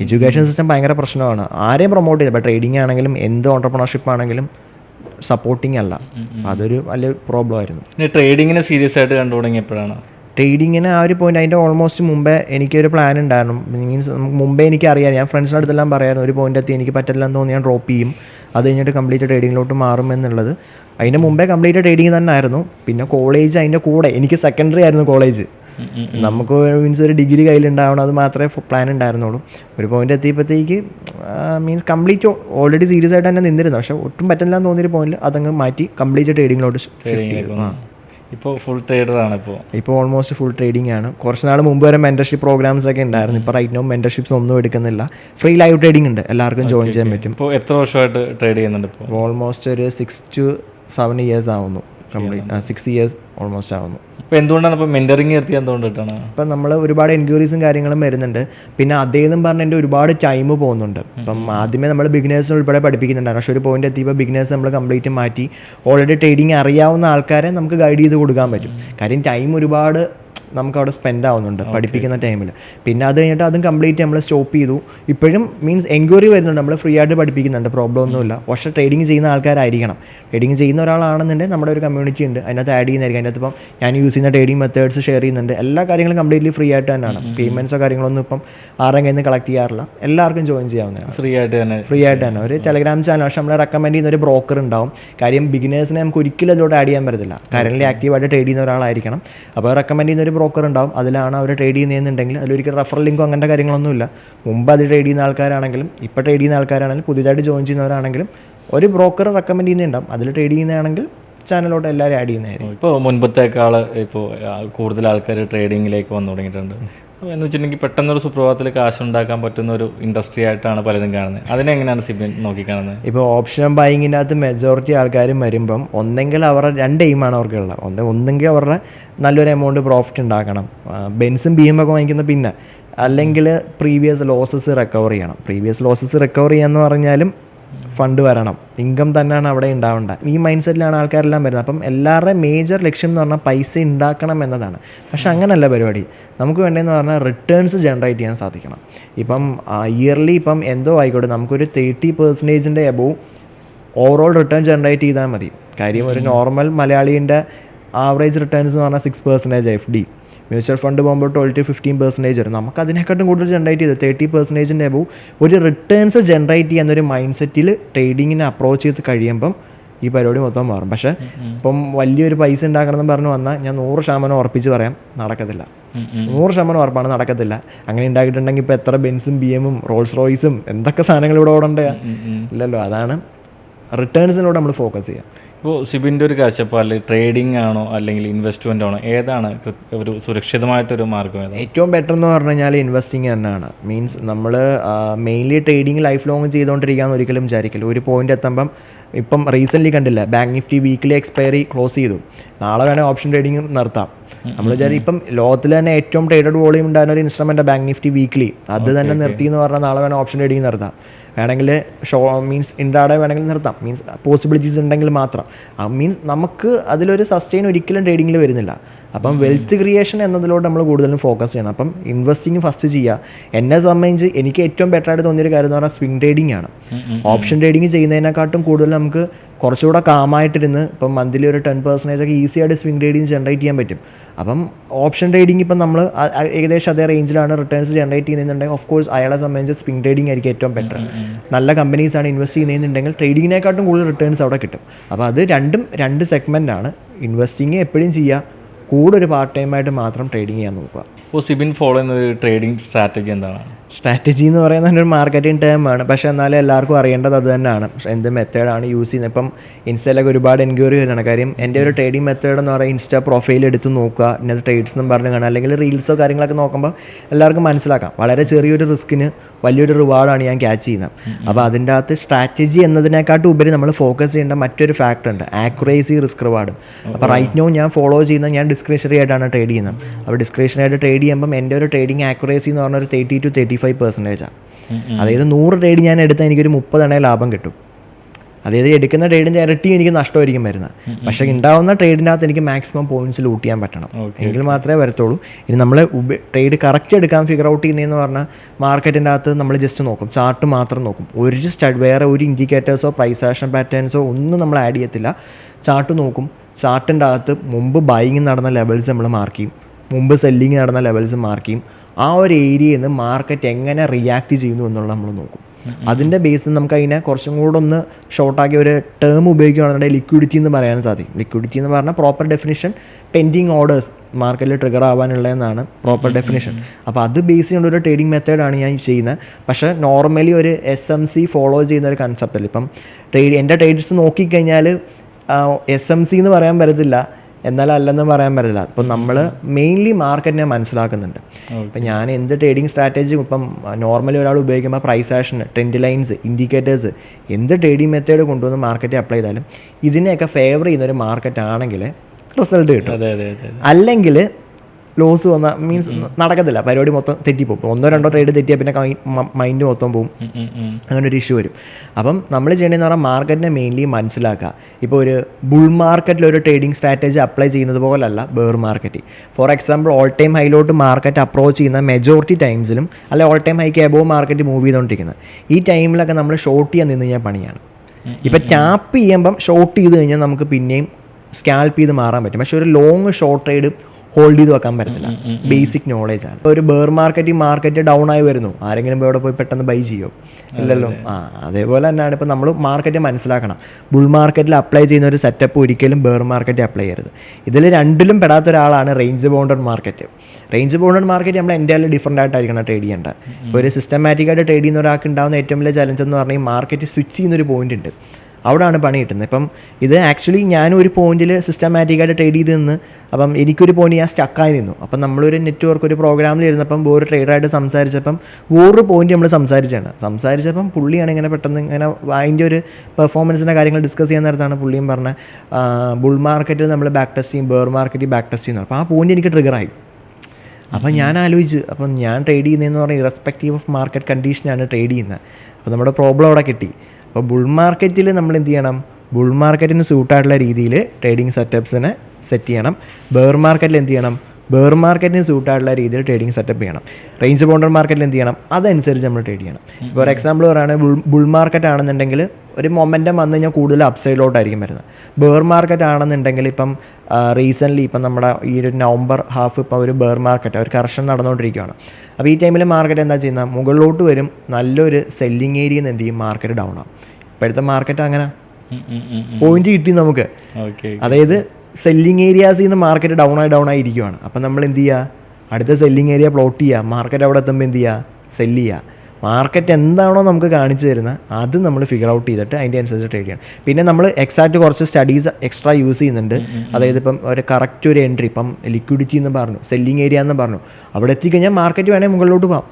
എഡ്യൂക്കേഷൻ സിസ്റ്റം ഭയങ്കര പ്രശ്നമാണ്. ആരെയും പ്രൊമോട്ട് ചെയ്യില്ല. ഇപ്പോൾ ട്രേഡിംഗ് ആണെങ്കിലും എന്ത് ഓണ്ടർപ്രണർഷിപ്പ് ആണെങ്കിലും സപ്പോർട്ടിങ് അല്ല. അതൊരു വലിയ പ്രോബ്ലം ആയിരുന്നു. ട്രേഡിങ്ങിനെ സീരിയസ് ആയിട്ട് കണ്ടു തുടങ്ങിയപ്പോഴാണ് ട്രേഡിങ്ങിന് ആ ഒരു പോയിന്റ് അതിന്റെ ഓൾമോസ്റ്റ് മുമ്പേ എനിക്കൊരു പ്ലാൻ ഉണ്ടായിരുന്നു. മീൻസ് മുമ്പേ എനിക്ക് അറിയാം ഞാൻ ഫ്രണ്ട്സിന്റെ അടുത്തെല്ലാം പറയാമായിരുന്നു ഒരു പോയിന്റ് എത്തി എനിക്ക് പറ്റില്ല എന്ന് തോന്നി ഞാൻ ഡ്രോപ്പ് ചെയ്യും. അത് കഴിഞ്ഞിട്ട് കംപ്ലീറ്റ് ട്രേഡിങ്ങിലോട്ട് മാറും എന്നുള്ളത്. അതിന്റെ മുമ്പേ കംപ്ലീറ്റ് ട്രേഡിങ് തന്നെ ആയിരുന്നു. പിന്നെ കോളേജ് അതിന്റെ കൂടെ എനിക്ക് സെക്കൻഡറി ആയിരുന്നു കോളേജ്. നമുക്ക് മീൻസ് ഒരു ഡിഗ്രി കയ്യിലുണ്ടാവണം അത് മാത്രമേ പ്ലാൻ ഉണ്ടായിരുന്നുള്ളൂ. ഒരു പോയിന്റ് എത്തിയപ്പോഴത്തേക്ക് മീൻസ് കംപ്ലീറ്റ് ഓൾറെഡി സീരിയസ് ആയിട്ട് തന്നെ നിന്നിരുന്നു. പക്ഷെ ഒട്ടും പറ്റില്ല എന്ന് തോന്നിയൊരു പോയിന്റ് അതങ്ങ് മാറ്റി കംപ്ലീറ്റ് ട്രേഡിങ്ങിലോട്ട് ഷിഫ്റ്റ് ചെയ്തു. ആ. ഇപ്പോൾ ഫുൾ ട്രേഡറാണ് ഇപ്പോൾ ഇപ്പോൾ ഓൾമോസ്റ്റ് ഫുൾ ട്രേഡിംഗ് ആണ്. കുറച്ച് നാൾ മുമ്പ് വരെ മെന്റർഷിപ്പ് പ്രോഗ്രാംസ് ഒക്കെ ഉണ്ടായിരുന്നു. ഇപ്പോൾ റൈറ്റ് നോ മെന്റർഷിപ്സ് ഒന്നും എടുക്കുന്നില്ല. ഫ്രീ ലൈവ് ട്രേഡിംഗ് ഉണ്ട്. എല്ലാവർക്കും ജോയിൻ ചെയ്യാൻ പറ്റും. ഇപ്പോൾ എത്ര വർഷമായിട്ട് ട്രേഡ് ചെയ്യുന്നുണ്ട് ഇപ്പോൾ ഓൾമോസ്റ്റ് ഒരു സിക്സ് ടു സെവൻ ഇയേഴ്സ് ആവുന്നു. കംപ്ലീറ്റ് സിക്സ് ഇയേഴ്സ് ഓൾമോസ്റ്റ് ആവുന്നു. ഇപ്പോൾ എന്തുകൊണ്ടാണ് ഇപ്പോൾ മെന്ററിങ് നിർത്തി എന്തുകൊണ്ടിട്ടാണ്? ഇപ്പം നമ്മൾ ഒരുപാട് എൻക്വയറീസും കാര്യങ്ങളും വരുന്നുണ്ട്. പിന്നെ അദ്ദേഹം പറഞ്ഞ എന്റെ ഒരുപാട് ടൈം പോകുന്നുണ്ട്. ഇപ്പം ആദ്യമേ നമ്മൾ ബിഗിനേഴ്സിന് ഉൾപ്പെടെ പഠിപ്പിക്കുന്നുണ്ടായിരുന്നു പക്ഷേ ഒരു പോയിന്റ് എത്തിയപ്പോൾ ബിഗിനേഴ്സ് നമ്മൾ കംപ്ലീറ്റ് മാറ്റി ഓൾറെഡി ട്രേഡിങ് അറിയാവുന്ന ആൾക്കാരെ നമുക്ക് ഗൈഡ് ചെയ്ത് കൊടുക്കാൻ പറ്റും. കാര്യം ടൈം ഒരുപാട് നമുക്ക് അവിടെ സ്പെൻഡ് ആവുന്നുണ്ട് പഠിപ്പിക്കുന്ന ടൈമിൽ പിന്നെ അത് കഴിഞ്ഞിട്ട് അതും കംപ്ലീറ്റ് നമ്മൾ സ്റ്റോപ്പ് ചെയ്തു. ഇപ്പോഴും മീൻസ് എൻക്വയറി വരുന്നുണ്ട്. നമ്മൾ ഫ്രീ ആയിട്ട് പഠിപ്പിക്കുന്നുണ്ട്. പ്രോബ്ലം ഒന്നുമില്ല. പക്ഷേ ട്രേഡിങ് ചെയ്യുന്ന ആൾക്കാരായിരിക്കണം. ട്രേഡിങ് ചെയ്യുന്ന ഒരാളാണെന്നുണ്ടെങ്കിൽ നമ്മുടെ ഒരു കമ്മ്യൂണിറ്റി ഉണ്ട്. അതിനകത്ത് ആഡ് ചെയ്യുന്നതായിരിക്കും. അതിനകത്ത് ഇപ്പം ഞാൻ യൂസ് ചെയ്യുന്ന ട്രേഡിംഗ് മെത്തേഡ്സ് ഷെയർ ചെയ്യുന്നുണ്ട്. എല്ലാ കാര്യങ്ങളും കംപ്ലീറ്റ്ലി ഫ്രീ ആയിട്ട് തന്നെയാണ്. പേയ്മെന്റ്സോ കാര്യങ്ങളൊന്നും ഇപ്പം ആരെങ്കിൽ കയ്യിൽ നിന്ന് കളക്ട് ചെയ്യാറില്ല. എല്ലാവർക്കും ജോയിൻ ചെയ്യാവുന്നതാണ്. ഫ്രീ ആയിട്ട് തന്നെ. ഫ്രീ ആയിട്ട് തന്നെ. ഒരു ടെലഗ്രാം ചാനൽ പക്ഷെ നമ്മളെ റെക്കമെൻഡ് ചെയ്യുന്ന ഒരു ബ്രോക്കർ ഉണ്ടാവും. കാര്യം ബിഗിനേഴ്സിനെ നമുക്ക് ഒരിക്കലും അതിലോട്ട് ആഡ് ചെയ്യാൻ പറ്റത്തില്ല. കറന്റ് ആക്റ്റീവായിട്ട് ട്രേഡ് ചെയ്യുന്ന ഒരാളായിരിക്കണം. അപ്പോൾ റെക്കമെൻഡ് ചെയ്യുന്ന ഒരു ബ്രോക്കർ ഉണ്ടാവും. അതിലാണ് അവർ ട്രേഡ് ചെയ്യുന്നതെന്നുണ്ടെങ്കിൽ അതിലൊരിക്കൽ റെഫർ ലിങ്കോ അങ്ങനത്തെ കാര്യങ്ങളൊന്നുമില്ല മുമ്പ് അത് ട്രേഡ് ചെയ്യുന്ന ആൾക്കാരാണെങ്കിലും ഇപ്പോൾ ട്രേഡ് ചെയ്യുന്ന ആൾക്കാരാണെങ്കിലും പുതിയതായിട്ട് ജോയിൻ ചെയ്യുന്നവരാണെങ്കിലും ഒരു ബ്രോക്കർ റെക്കമെൻഡ് ചെയ്യുന്നുണ്ടാവും അതിൽ ട്രേഡ് ചെയ്യുന്നതാണെങ്കിൽ ചാനലോട്ട് എല്ലാവരും ആഡ് ചെയ്യുന്നതായിരിക്കും. ഇപ്പോൾ മുൻപത്തേക്കാൾ ഇപ്പോൾ കൂടുതൽ ആൾക്കാർ ട്രേഡിങ്ങിലേക്ക് വന്നു തുടങ്ങിയിട്ടുണ്ട്. എന്ന് വെച്ചിട്ടുണ്ടെങ്കിൽ പെട്ടെന്നൊരു സുപ്രഭാതത്തിൽ കാശ് ഉണ്ടാക്കാൻ പറ്റുന്ന ഒരു ഇൻഡസ്ട്രി ആയിട്ടാണ് പലരും കാണുന്നത്. അതിനെങ്ങനെയാണ് സിബിൻ നോക്കിക്കാണുന്നത്? ഇപ്പോൾ ഓപ്ഷൻ ബൈങ്ങിന്റെ അകത്ത് മെജോറിറ്റി ആൾക്കാരും വരുമ്പം ഒന്നെങ്കിൽ അവരുടെ രണ്ട് എയിമാണ് അവർക്കുള്ളത്. ഒന്ന് ഒന്നെങ്കിൽ അവരുടെ നല്ലൊരു എമൗണ്ട് പ്രോഫിറ്റ് ഉണ്ടാക്കണം. ബെൻസും ബി എം ഒക്കെ വാങ്ങിക്കുന്ന പിന്നെ. അല്ലെങ്കിൽ പ്രീവിയസ് ലോസസ് റിക്കവർ ചെയ്യണം. പ്രീവിയസ് ലോസസ് റിക്കവർ ചെയ്യാന്ന് പറഞ്ഞാലും ഫണ്ട് വരണം. ഇൻകം തന്നെയാണ് അവിടെ ഉണ്ടാവേണ്ടത്. ഈ മൈൻഡ് സെറ്റിലാണ് ആൾക്കാരെല്ലാം വരുന്നത്. അപ്പം എല്ലാവരുടെയും മേജർ ലക്ഷ്യം എന്ന് പറഞ്ഞാൽ പൈസ ഉണ്ടാക്കണം എന്നതാണ്. പക്ഷെ അങ്ങനല്ല പരിപാടി. നമുക്ക് വേണ്ടതെന്ന് പറഞ്ഞാൽ റിട്ടേൺസ് ജനറേറ്റ് ചെയ്യാൻ സാധിക്കണം. ഇപ്പം ഇയർലി ഇപ്പം എന്തോ ആയിക്കോട്ടെ. നമുക്കൊരു തേർട്ടി പെർസെന്റേജിന്റെ എബോവ് ഓവറോൾ റിട്ടേൺ ജനറേറ്റ് ചെയ്താൽ മതി. കാര്യം ഒരു നോർമൽ മലയാളീന്റെ ആവറേജ് റിട്ടേൺസ് എന്ന് പറഞ്ഞാൽ six percentage F D mutual fund പോകുമ്പോൾ ട്വൽവ് ടു ഫിഫ്റ്റീൻ പെർസെന്റേജ് വരും. നമുക്ക് അതിനെക്കാട്ടും കൂടുതൽ ജനറേറ്റ് ചെയ്ത് തേർട്ടി പെർസെന്റേജിന്റെ എബോവ് ഒരു റിട്ടേൺസ് ജനറേറ്റ് ചെയ്യുന്ന ഒരു മൈൻഡ് സെറ്റിൽ ട്രേഡിങ്ങിനെ അപ്രോച്ച് ചെയ്ത് കഴിയുമ്പം ഈ പരിപാടി മൊത്തം മാറും. പക്ഷേ ഇപ്പം വലിയൊരു പൈസ ഉണ്ടാക്കണമെന്ന് പറഞ്ഞു വന്നാൽ ഞാൻ നൂറ് ശതമാനം ഉറപ്പിച്ച് പറയാം നടക്കത്തില്ല. നൂറ് ശതമാനം ഉറപ്പാണ് നടക്കത്തില്ല. അങ്ങനെ ഉണ്ടാക്കിയിട്ടുണ്ടെങ്കിൽ ഇപ്പോൾ എത്ര ബെൻസും ബി എമ്മും റോൾസ് റോയ്സും എന്തൊക്കെ സാധനങ്ങൾ ഇവിടെ ഓടണ്ടേ. ഇല്ലല്ലോ അതാണ് റിട്ടേൺസിനോട് നമ്മൾ ഫോക്കസ് ചെയ്യുക. ഇപ്പോൾ സിബിന്റെ ഒരു കാഴ്ചപ്പാടിൽ ട്രേഡിംഗ് ആണോ അല്ലെങ്കിൽ ഇൻവെസ്റ്റ്മെന്റ് ആണോ? ഏതാണ് ഒരു സുരക്ഷിതമായിട്ടൊരു മാർഗം ഏതാണ്? ഏറ്റവും ബെറ്റർ എന്ന് പറഞ്ഞു കഴിഞ്ഞാൽ ഇൻവെസ്റ്റിംഗ് തന്നെയാണ്. മീൻസ് നമ്മൾ മെയിൻലി ട്രേഡിംഗ് ലൈഫ് ലോങ് ചെയ്തുകൊണ്ടിരിക്കുകയെന്ന് ഒരിക്കലും വിചാരിക്കില്ല. ഒരു പോയിന്റ് എത്തുമ്പം ഇപ്പം റീസെന്റ്ലി കണ്ടില്ല bank Nifty weekly expiry close ചെയ്തു. നാളെ വേണേൽ ഓപ്ഷൻ ട്രേഡിംഗ് നിർത്താം. നമ്മൾ വിചാരിക്കും ഇപ്പം ലോകത്തിൽ തന്നെ ഏറ്റവും ട്രേഡഡ് വോളിയം ഉണ്ടായിരുന്ന ഒരു ഇൻസ്ട്രുമെന്റ് ബാങ്ക് നിഫ്റ്റി വീക്കിലി അത് തന്നെ നിർത്തി എന്ന് പറഞ്ഞാൽ നാളെ വേണേൽ ഓപ്ഷൻ ട്രേഡിംഗ് നിർത്താം. വേണമെങ്കിൽ ഷോ മീൻസ് ഇൻട്രാഡേ വേണമെങ്കിൽ നിർത്താം. മീൻസ് പോസിബിലിറ്റീസ് ഉണ്ടെങ്കിൽ മാത്രം. മീൻസ് നമുക്ക് അതിലൊരു സസ്റ്റെയിൻ ഒരിക്കലും ട്രേഡിങ്ങിൽ വരുന്നില്ല. അപ്പം വെൽത്ത് ക്രിയേഷൻ എന്നതിലോട്ട് നമ്മൾ കൂടുതലും ഫോക്കസ് ചെയ്യണം. അപ്പം ഇൻവെസ്റ്റിംഗ് ഫസ്റ്റ് ചെയ്യുക. എന്നെ സംബന്ധിച്ച് എനിക്ക് ഏറ്റവും ബെറ്റർ ആയിട്ട് തോന്നിയൊരു കാര്യം എന്ന് പറഞ്ഞാൽ സ്വിംഗ് ട്രേഡിംഗ് ആണ്. ഓപ്ഷൻ ട്രേഡിംഗ് ചെയ്യുന്നതിനെക്കാട്ടും കൂടുതൽ നമുക്ക് കുറച്ചുകൂടെ കാമായിട്ടിരുന്ന് ഇപ്പം മന്ത്ലി ഒരു ടെൻ പെർസെന്റേജ് ഒക്കെ ഈസി ആയിട്ട് സ്വിംഗ് ട്രേഡിംഗ് ജനറേറ്റ് ചെയ്യാൻ പറ്റും. അപ്പം ഓപ്ഷൻ ട്രേഡിംഗ് ഇപ്പം നമ്മൾ ഏകദേശം അതേ റേഞ്ചിലാണ് റിട്ടേൺസ് ജനറേറ്റ് ചെയ്യുന്നുണ്ടെങ്കിൽ ഓഫ് കോഴ്സ് അയാളെ സംബന്ധിച്ച് സ്വിംഗ് ട്രേഡിംഗ് ആയിരിക്കും ഏറ്റവും ബെറ്റർ നല്ല കമ്പനീസാണ് ഇൻവെസ്റ്റ് ചെയ്യുന്നതെന്നുണ്ടെങ്കിൽ ട്രേഡിങ്ങിനെക്കാട്ടും കൂടുതൽ റിട്ടേൺസ് അവിടെ കിട്ടും. അപ്പോൾ അത് രണ്ടും രണ്ട് സെഗ്മെന്റ് ആണ്. ഇൻവെസ്റ്റിംഗ് എപ്പോഴും ചെയ്യുക കൂടെ ഒരു പാർട്ട് ടൈം ആയിട്ട് മാത്രം ട്രേഡിങ് ചെയ്യാൻ നോക്കുക. അപ്പോൾ സിബിൻ ഫോളോ ചെയ്യുന്ന ഒരു ട്രേഡിംഗ് സ്ട്രാറ്റജി എന്താണ്? സ്ട്രാറ്റജി എന്ന് പറയുന്നത് തന്നെ ഒരു മാർക്കറ്റിംഗ് ടേമാണ് ആണ്. പക്ഷേ എന്നാലും എല്ലാവർക്കും അറിയേണ്ടത് അത് തന്നെയാണ്. പക്ഷേ എന്ത് മെത്തേഡാണ് യൂസ് ചെയ്യുന്നത്? ഇപ്പം ഇൻസ്റ്റയിലൊക്കെ ഒരുപാട് എൻക്വയറി വരുന്നതാണ്. കാര്യം എന്റെ ഒരു ട്രേഡിംഗ് മെത്തേഡ് എന്ന് പറയുന്നത് ഇൻസ്റ്റാ പ്രൊഫൈൽ എടുത്ത് നോക്കുക ഇന്നത് ട്രേഡ്സ് എന്നും പറഞ്ഞ് കാണുക അല്ലെങ്കിൽ റീൽസോ കാര്യങ്ങളൊക്കെ നോക്കുമ്പോൾ എല്ലാവർക്കും മനസ്സിലാക്കാം. വളരെ ചെറിയൊരു റിസ്കിന് വലിയൊരു റിവാർഡാണ് ഞാൻ ക്യാച്ച് ചെയ്യുന്നത്. അപ്പോൾ അതിന്റെ അകത്ത് സ്ട്രാറ്റജി എന്നതിനെക്കാട്ടും ഉപരി നമ്മൾ ഫോക്കസ് ചെയ്യേണ്ട മറ്റൊരു ഫാക്ടർ ഉണ്ട്. ആക്യുറേസി റിസ്ക് റിവാർഡ് അപ്പോൾ റൈറ്റ് നോ ഞാൻ ഫോളോ ചെയ്യുന്ന ഞാൻ ഡിസ്ക്രിഷണറി ആയിട്ടാണ് ട്രേഡ് ചെയ്യുന്നത്. അപ്പോൾ ഡിസ്ക്രിഷണറി ആയിട്ട് ട്രേഡ് ചെയ്യുമ്പം എന്റെ ഒരു ട്രേഡിംഗ് ആക്യുറേസി എന്ന് പറഞ്ഞ ഒരു തേർട്ടി ടു തേർട്ടി ഫൈവ് പെർസെന്റേജാണ് അതായത് നൂറ് ട്രേഡ് ഞാൻ എടുത്താൽ എനിക്കൊരു മുപ്പതെണ്ണേ ലാഭം കിട്ടും. അതായത് എടുക്കുന്ന ട്രേഡിന്റെ ഇരട്ടി എനിക്ക് നഷ്ടമായിരിക്കും വരുന്നത്. പക്ഷേ ഉണ്ടാവുന്ന ട്രേഡിനകത്ത് എനിക്ക് മാക്സിമം പോയിന്റ്സ് ലൂട്ട് ചെയ്യാൻ പറ്റണം. എങ്കിൽ മാത്രമേ വരത്തുള്ളൂ. ഇനി നമ്മൾ ട്രേഡ് കറക്റ്റ് എടുക്കാൻ ഫിഗർ ഔട്ട് ചെയ്യുന്നതെന്ന് പറഞ്ഞാൽ മാർക്കറ്റിന്റെ അകത്ത് നമ്മൾ ജസ്റ്റ് നോക്കും. ചാർട്ട് മാത്രം നോക്കും. ഒരു സ്റ്റഡ് വേറെ ഒരു ഇൻഡിക്കേറ്റേഴ്സോ പ്രൈസ് ആക്ഷൻ പാറ്റേൺസോ ഒന്നും നമ്മൾ ആഡ് ചെയ്യത്തില്ല. ചാർട്ട് നോക്കും. ചാർട്ടിന്റെ അകത്ത് മുമ്പ് ബൈയിങ് നടന്ന ലെവൽസ് നമ്മൾ മാർക്ക് ചെയ്യും. മുമ്പ് സെല്ലിങ് നടന്ന ലെവൽസ് മാർക്ക് ചെയ്യും. ആ ഒരു ഏരിയയിൽ നിന്ന് മാർക്കറ്റ് എങ്ങനെ റിയാക്ട് ചെയ്യുന്നു എന്നുള്ളത് നമ്മൾ നോക്കും. അതിന്റെ ബേസിൽ നമുക്ക് അതിനെ കുറച്ചും കൂടെ ഒന്ന് ഷോർട്ടാക്കി ഒരു ടേം ഉപയോഗിക്കുകയാണെന്നുണ്ടെങ്കിൽ ലിക്വിഡിറ്റി എന്ന് പറയാൻ സാധിക്കും. ലിക്വിഡിറ്റി എന്ന് പറഞ്ഞാൽ പ്രോപ്പർ ഡെഫിനിഷൻ പെൻഡിങ് ഓർഡേഴ്സ് മാർക്കറ്റിൽ ട്രിഗർ ആവാനുള്ളതെന്നാണ് പ്രോപ്പർ ഡെഫിനിഷൻ അപ്പോൾ അത് ബേസ് ചെയ്യേണ്ട ഒരു ട്രേഡിംഗ് മെത്തേഡാണ് ഞാൻ ചെയ്യുന്നത്. പക്ഷേ നോർമലി ഒരു എസ് എം സി ഫോളോ ചെയ്യുന്ന ഒരു കൺസെപ്റ്റല്ല ഇപ്പം ട്രേഡ് എന്റെ ട്രേഡേഴ്സ് നോക്കിക്കഴിഞ്ഞാൽ എസ് എം സി എന്ന് പറയാൻ പറ്റത്തില്ല. എന്നാൽ അല്ലെന്ന് പറയാൻ പറ്റില്ല. ഇപ്പം നമ്മൾ മെയിൻലി മാർക്കറ്റിനെ മനസ്സിലാക്കുന്നുണ്ട്. ഇപ്പം ഞാൻ എന്ത് ട്രേഡിംഗ് സ്ട്രാറ്റജിയും ഇപ്പം നോർമലി ഒരാൾ ഉപയോഗിക്കുമ്പോൾ price action trend lines indicators എന്ത് ട്രേഡിംഗ് മെത്തേഡ് കൊണ്ടുവന്ന് മാർക്കറ്റ് അപ്ലൈ ചെയ്താലും ഇതിനെയൊക്കെ ഫേവർ ചെയ്യുന്ന ഒരു മാർക്കറ്റ് ആണെങ്കിൽ റിസൾട്ട് കിട്ടും. അല്ലെങ്കിൽ ലോസ് വന്ന മീൻസ് നടക്കത്തില്ല. പരിപാടി മൊത്തം തെറ്റിപ്പോകും ഒന്നോ രണ്ടോ ട്രേഡ് തെറ്റിയാൽ പിന്നെ മൈൻഡ് മൊത്തം പോകും. അങ്ങനെ ഒരു ഇഷ്യൂ വരും. അപ്പം നമ്മൾ ചെയ്യേണ്ടതെന്ന് പറഞ്ഞാൽ മാർക്കറ്റിനെ മെയിൻലി മനസ്സിലാക്കുക ഇപ്പോൾ ഒരു ബുൾ മാർക്കറ്റിൽ ഒരു ട്രേഡിംഗ് സ്ട്രാറ്റജി അപ്ലൈ ചെയ്യുന്നത് പോലല്ല bear market for example all time ഹൈലോട്ട് market approach ചെയ്യുന്ന മെജോറിറ്റി ടൈംസിലും അല്ലെ ഓൾ ടൈം ഹൈക്ക് എബോവ് മാർക്കറ്റ് മൂവ് ചെയ്തുകൊണ്ടിരിക്കുന്നത് ഈ ടൈമിലൊക്കെ നമ്മൾ ഷോർട്ട് ചെയ്യാൻ നിന്ന് കഴിഞ്ഞാൽ പണിയാണ്. ഇപ്പം ടാപ്പ് ചെയ്യുമ്പം ഷോർട്ട് ചെയ്ത് കഴിഞ്ഞാൽ നമുക്ക് പിന്നെയും സ്കാൽപ്പ് ചെയ്ത് മാറാൻ പറ്റും. പക്ഷേ ഒരു ലോങ് ഷോർട്ട് ട്രേഡ് ഹോൾഡ് ചെയ്ത് വെക്കാൻ പറ്റത്തില്ല. ബേസിക് നോളേജ് ആണ്. ഒരു ബേർ മാർക്കറ്റ് ഈ മാർക്കറ്റ് ഡൗൺ ആയി വരുന്നു. ആരെങ്കിലും ഇവിടെ പോയി പെട്ടെന്ന് ബൈ ചെയ്യോ. ഇല്ലല്ലോ? ആ അതേപോലെ തന്നെയാണ് ഇപ്പോൾ നമ്മൾ മാർക്കറ്റ് മനസ്സിലാക്കണം. ബുൾ മാർക്കറ്റിൽ അപ്ലൈ ചെയ്യുന്ന ഒരു സെറ്റപ്പ് ഒരിക്കലും ബേർ മാർക്കറ്റ് അപ്ലൈ ചെയ്യരുത്. ഇതിൽ രണ്ടിലും പെടാത്ത ഒരാളാണ് range bounded market range bounded market നമ്മൾ എന്റെ ഡിഫറന്റ് ആയിട്ടായിരിക്കണം ട്രേഡ് ചെയ്യേണ്ടത്. ഒരു സിസ്റ്റമാറ്റിക് ആയിട്ട് ട്രേഡ് ചെയ്യുന്ന ഒരാൾക്ക് ഉണ്ടാകുന്ന ഏറ്റവും വലിയ ചലഞ്ച് എന്ന് പറഞ്ഞാൽ മാർക്കറ്റ് സ്വിച്ച് ചെയ്യുന്ന ഒരു പോയിന്റ് ഉണ്ട്. അവിടെയാണ് പണി കിട്ടുന്നത്. ഇപ്പം ഇത് ആക്ച്വലി ഞാനും ഒരു പോയിന്റിൽ സിസ്റ്റമാറ്റിക്കായിട്ട് ട്രേഡ് ചെയ്ത് നിന്ന് അപ്പം എനിക്കൊരു പോയിന്റ് ഞാൻ സ്റ്റക്കായി നിന്നു. അപ്പം നമ്മളൊരു നെറ്റ്വർക്ക് ഒരു പ്രോഗ്രാമിൽ ഇരുന്നപ്പം വേറൊരു ട്രേഡറായിട്ട് സംസാരിച്ചപ്പം വേറൊരു പോയിന്റ് നമ്മൾ സംസാരിച്ചാണ് സംസാരിച്ചപ്പം പുള്ളിയാണ് ഇങ്ങനെ പെട്ടെന്ന് ഇങ്ങനെ അതിന്റെ ഒരു പെർഫോമൻസിന്റെ കാര്യങ്ങൾ ഡിസ്കസ് ചെയ്യാൻ നേരത്താണ് പുള്ളിയും പറഞ്ഞ ബുൾ മാർക്കറ്റിൽ നമ്മൾ ബാക്ക് ടെസ്റ്റ് ചെയ്യും ബേർ മാർക്കറ്റിൽ ബാക്ക് ടെസ്റ്റ് ചെയ്യുന്നു അപ്പോൾ ആ പോയിന്റ് എനിക്ക് ട്രിഗറായി അപ്പം ഞാൻ ആലോചിച്ച് അപ്പം ഞാൻ ട്രേഡ് ചെയ്യുന്നതെന്ന് പറഞ്ഞാൽ ഇറസ്പെക്റ്റീവ് ഓഫ് മാർക്കറ്റ് കണ്ടീഷനാണ് ട്രേഡ് ചെയ്യുന്നത്. അപ്പോൾ നമ്മുടെ പ്രോബ്ലം അവിടെ കിട്ടി. അപ്പോൾ ബുൾ മാർക്കറ്റിൽ നമ്മൾ എന്ത് ചെയ്യണം ബുൾ മാർക്കറ്റിന് സൂട്ടായിട്ടുള്ള രീതിയിൽ ട്രേഡിംഗ് സെറ്റപ്സിനെ സെറ്റ് ചെയ്യണം. ബേർ മാർക്കറ്റിൽ എന്ത് ചെയ്യണം? ബേർ മാർക്കറ്റിന് സൂട്ടായിട്ടുള്ള രീതിയിൽ ട്രേഡിംഗ് സെറ്റപ്പ് ചെയ്യണം. റേഞ്ച് ബോണ്ടർ മാർക്കറ്റിൽ എന്ത് ചെയ്യണം? അതനുസരിച്ച് നമ്മൾ ട്രേഡ് ചെയ്യണം. ഫോർ എക്സാമ്പിൾ പറയുകയാണെങ്കിൽ ബുൾ ബുൾ മാർക്കറ്റ് ആണെന്നുണ്ടെങ്കിൽ ഒരു മൊമെന്റം വന്നു കഴിഞ്ഞാൽ കൂടുതൽ അപ്സൈഡിലോട്ടായിരിക്കും വരുന്നത്. ബേർ മാർക്കറ്റ് ആണെന്നുണ്ടെങ്കിൽ ഇപ്പം റീസെന്റ്ലി ഇപ്പം നമ്മുടെ ഈ ഒരു നവംബർ ഹാഫ് ഇപ്പോൾ ഒരു ബേർ മാർക്കറ്റ് ഒരു കറക്ഷൻ നടന്നുകൊണ്ടിരിക്കുകയാണ്. അപ്പോൾ ഈ ടൈമിൽ മാർക്കറ്റ് എന്താ ചെയ്യുന്നത്? മുകളിലോട്ട് വരും. നല്ലൊരു സെല്ലിങ് ഏരിയയിൽ നിന്ന് എന്ത് ചെയ്യും? മാർക്കറ്റ് ഡൗൺ ആവും. ഇപ്പോഴത്തെ മാർക്കറ്റ് അങ്ങനെ. പോയിന്റ് കിട്ടി നമുക്ക്. അതായത് സെല്ലിങ് ഏരിയാസിൽ നിന്ന് മാർക്കറ്റ് ഡൗൺ ആയി ഡൗൺ ആയി ഇരിക്കുകയാണ് അപ്പം നമ്മൾ എന്ത് ചെയ്യുക അടുത്ത സെല്ലിങ് ഏരിയ പ്ലോട്ട് ചെയ്യുക മാർക്കറ്റ് അവിടെ എത്തുമ്പോൾ എന്ത് ചെയ്യുക സെല്ല് ചെയ്യുക മാർക്കറ്റ് എന്താണോ നമുക്ക് കാണിച്ചു തരുന്നത് അത് നമ്മൾ ഫിഗർ ഔട്ട് ചെയ്തിട്ട് അതിന്റെ അനുസരിച്ച് ട്രേഡ് ചെയ്യണം. പിന്നെ നമ്മൾ എക്സാക്ട് കുറച്ച് സ്റ്റഡീസ് എക്സ്ട്രാ യൂസ് ചെയ്യുന്നുണ്ട്. അതായത് ഇപ്പം ഒരു കറക്റ്റ് ഒരു എൻട്രി ഇപ്പം ലിക്വിഡിറ്റി എന്ന് പറഞ്ഞു സെല്ലിങ് ഏരിയ എന്ന് പറഞ്ഞു. അവിടെ എത്തിക്കഴിഞ്ഞാൽ മാർക്കറ്റ് വേണമെങ്കിൽ മുകളിലോട്ട് പോകാം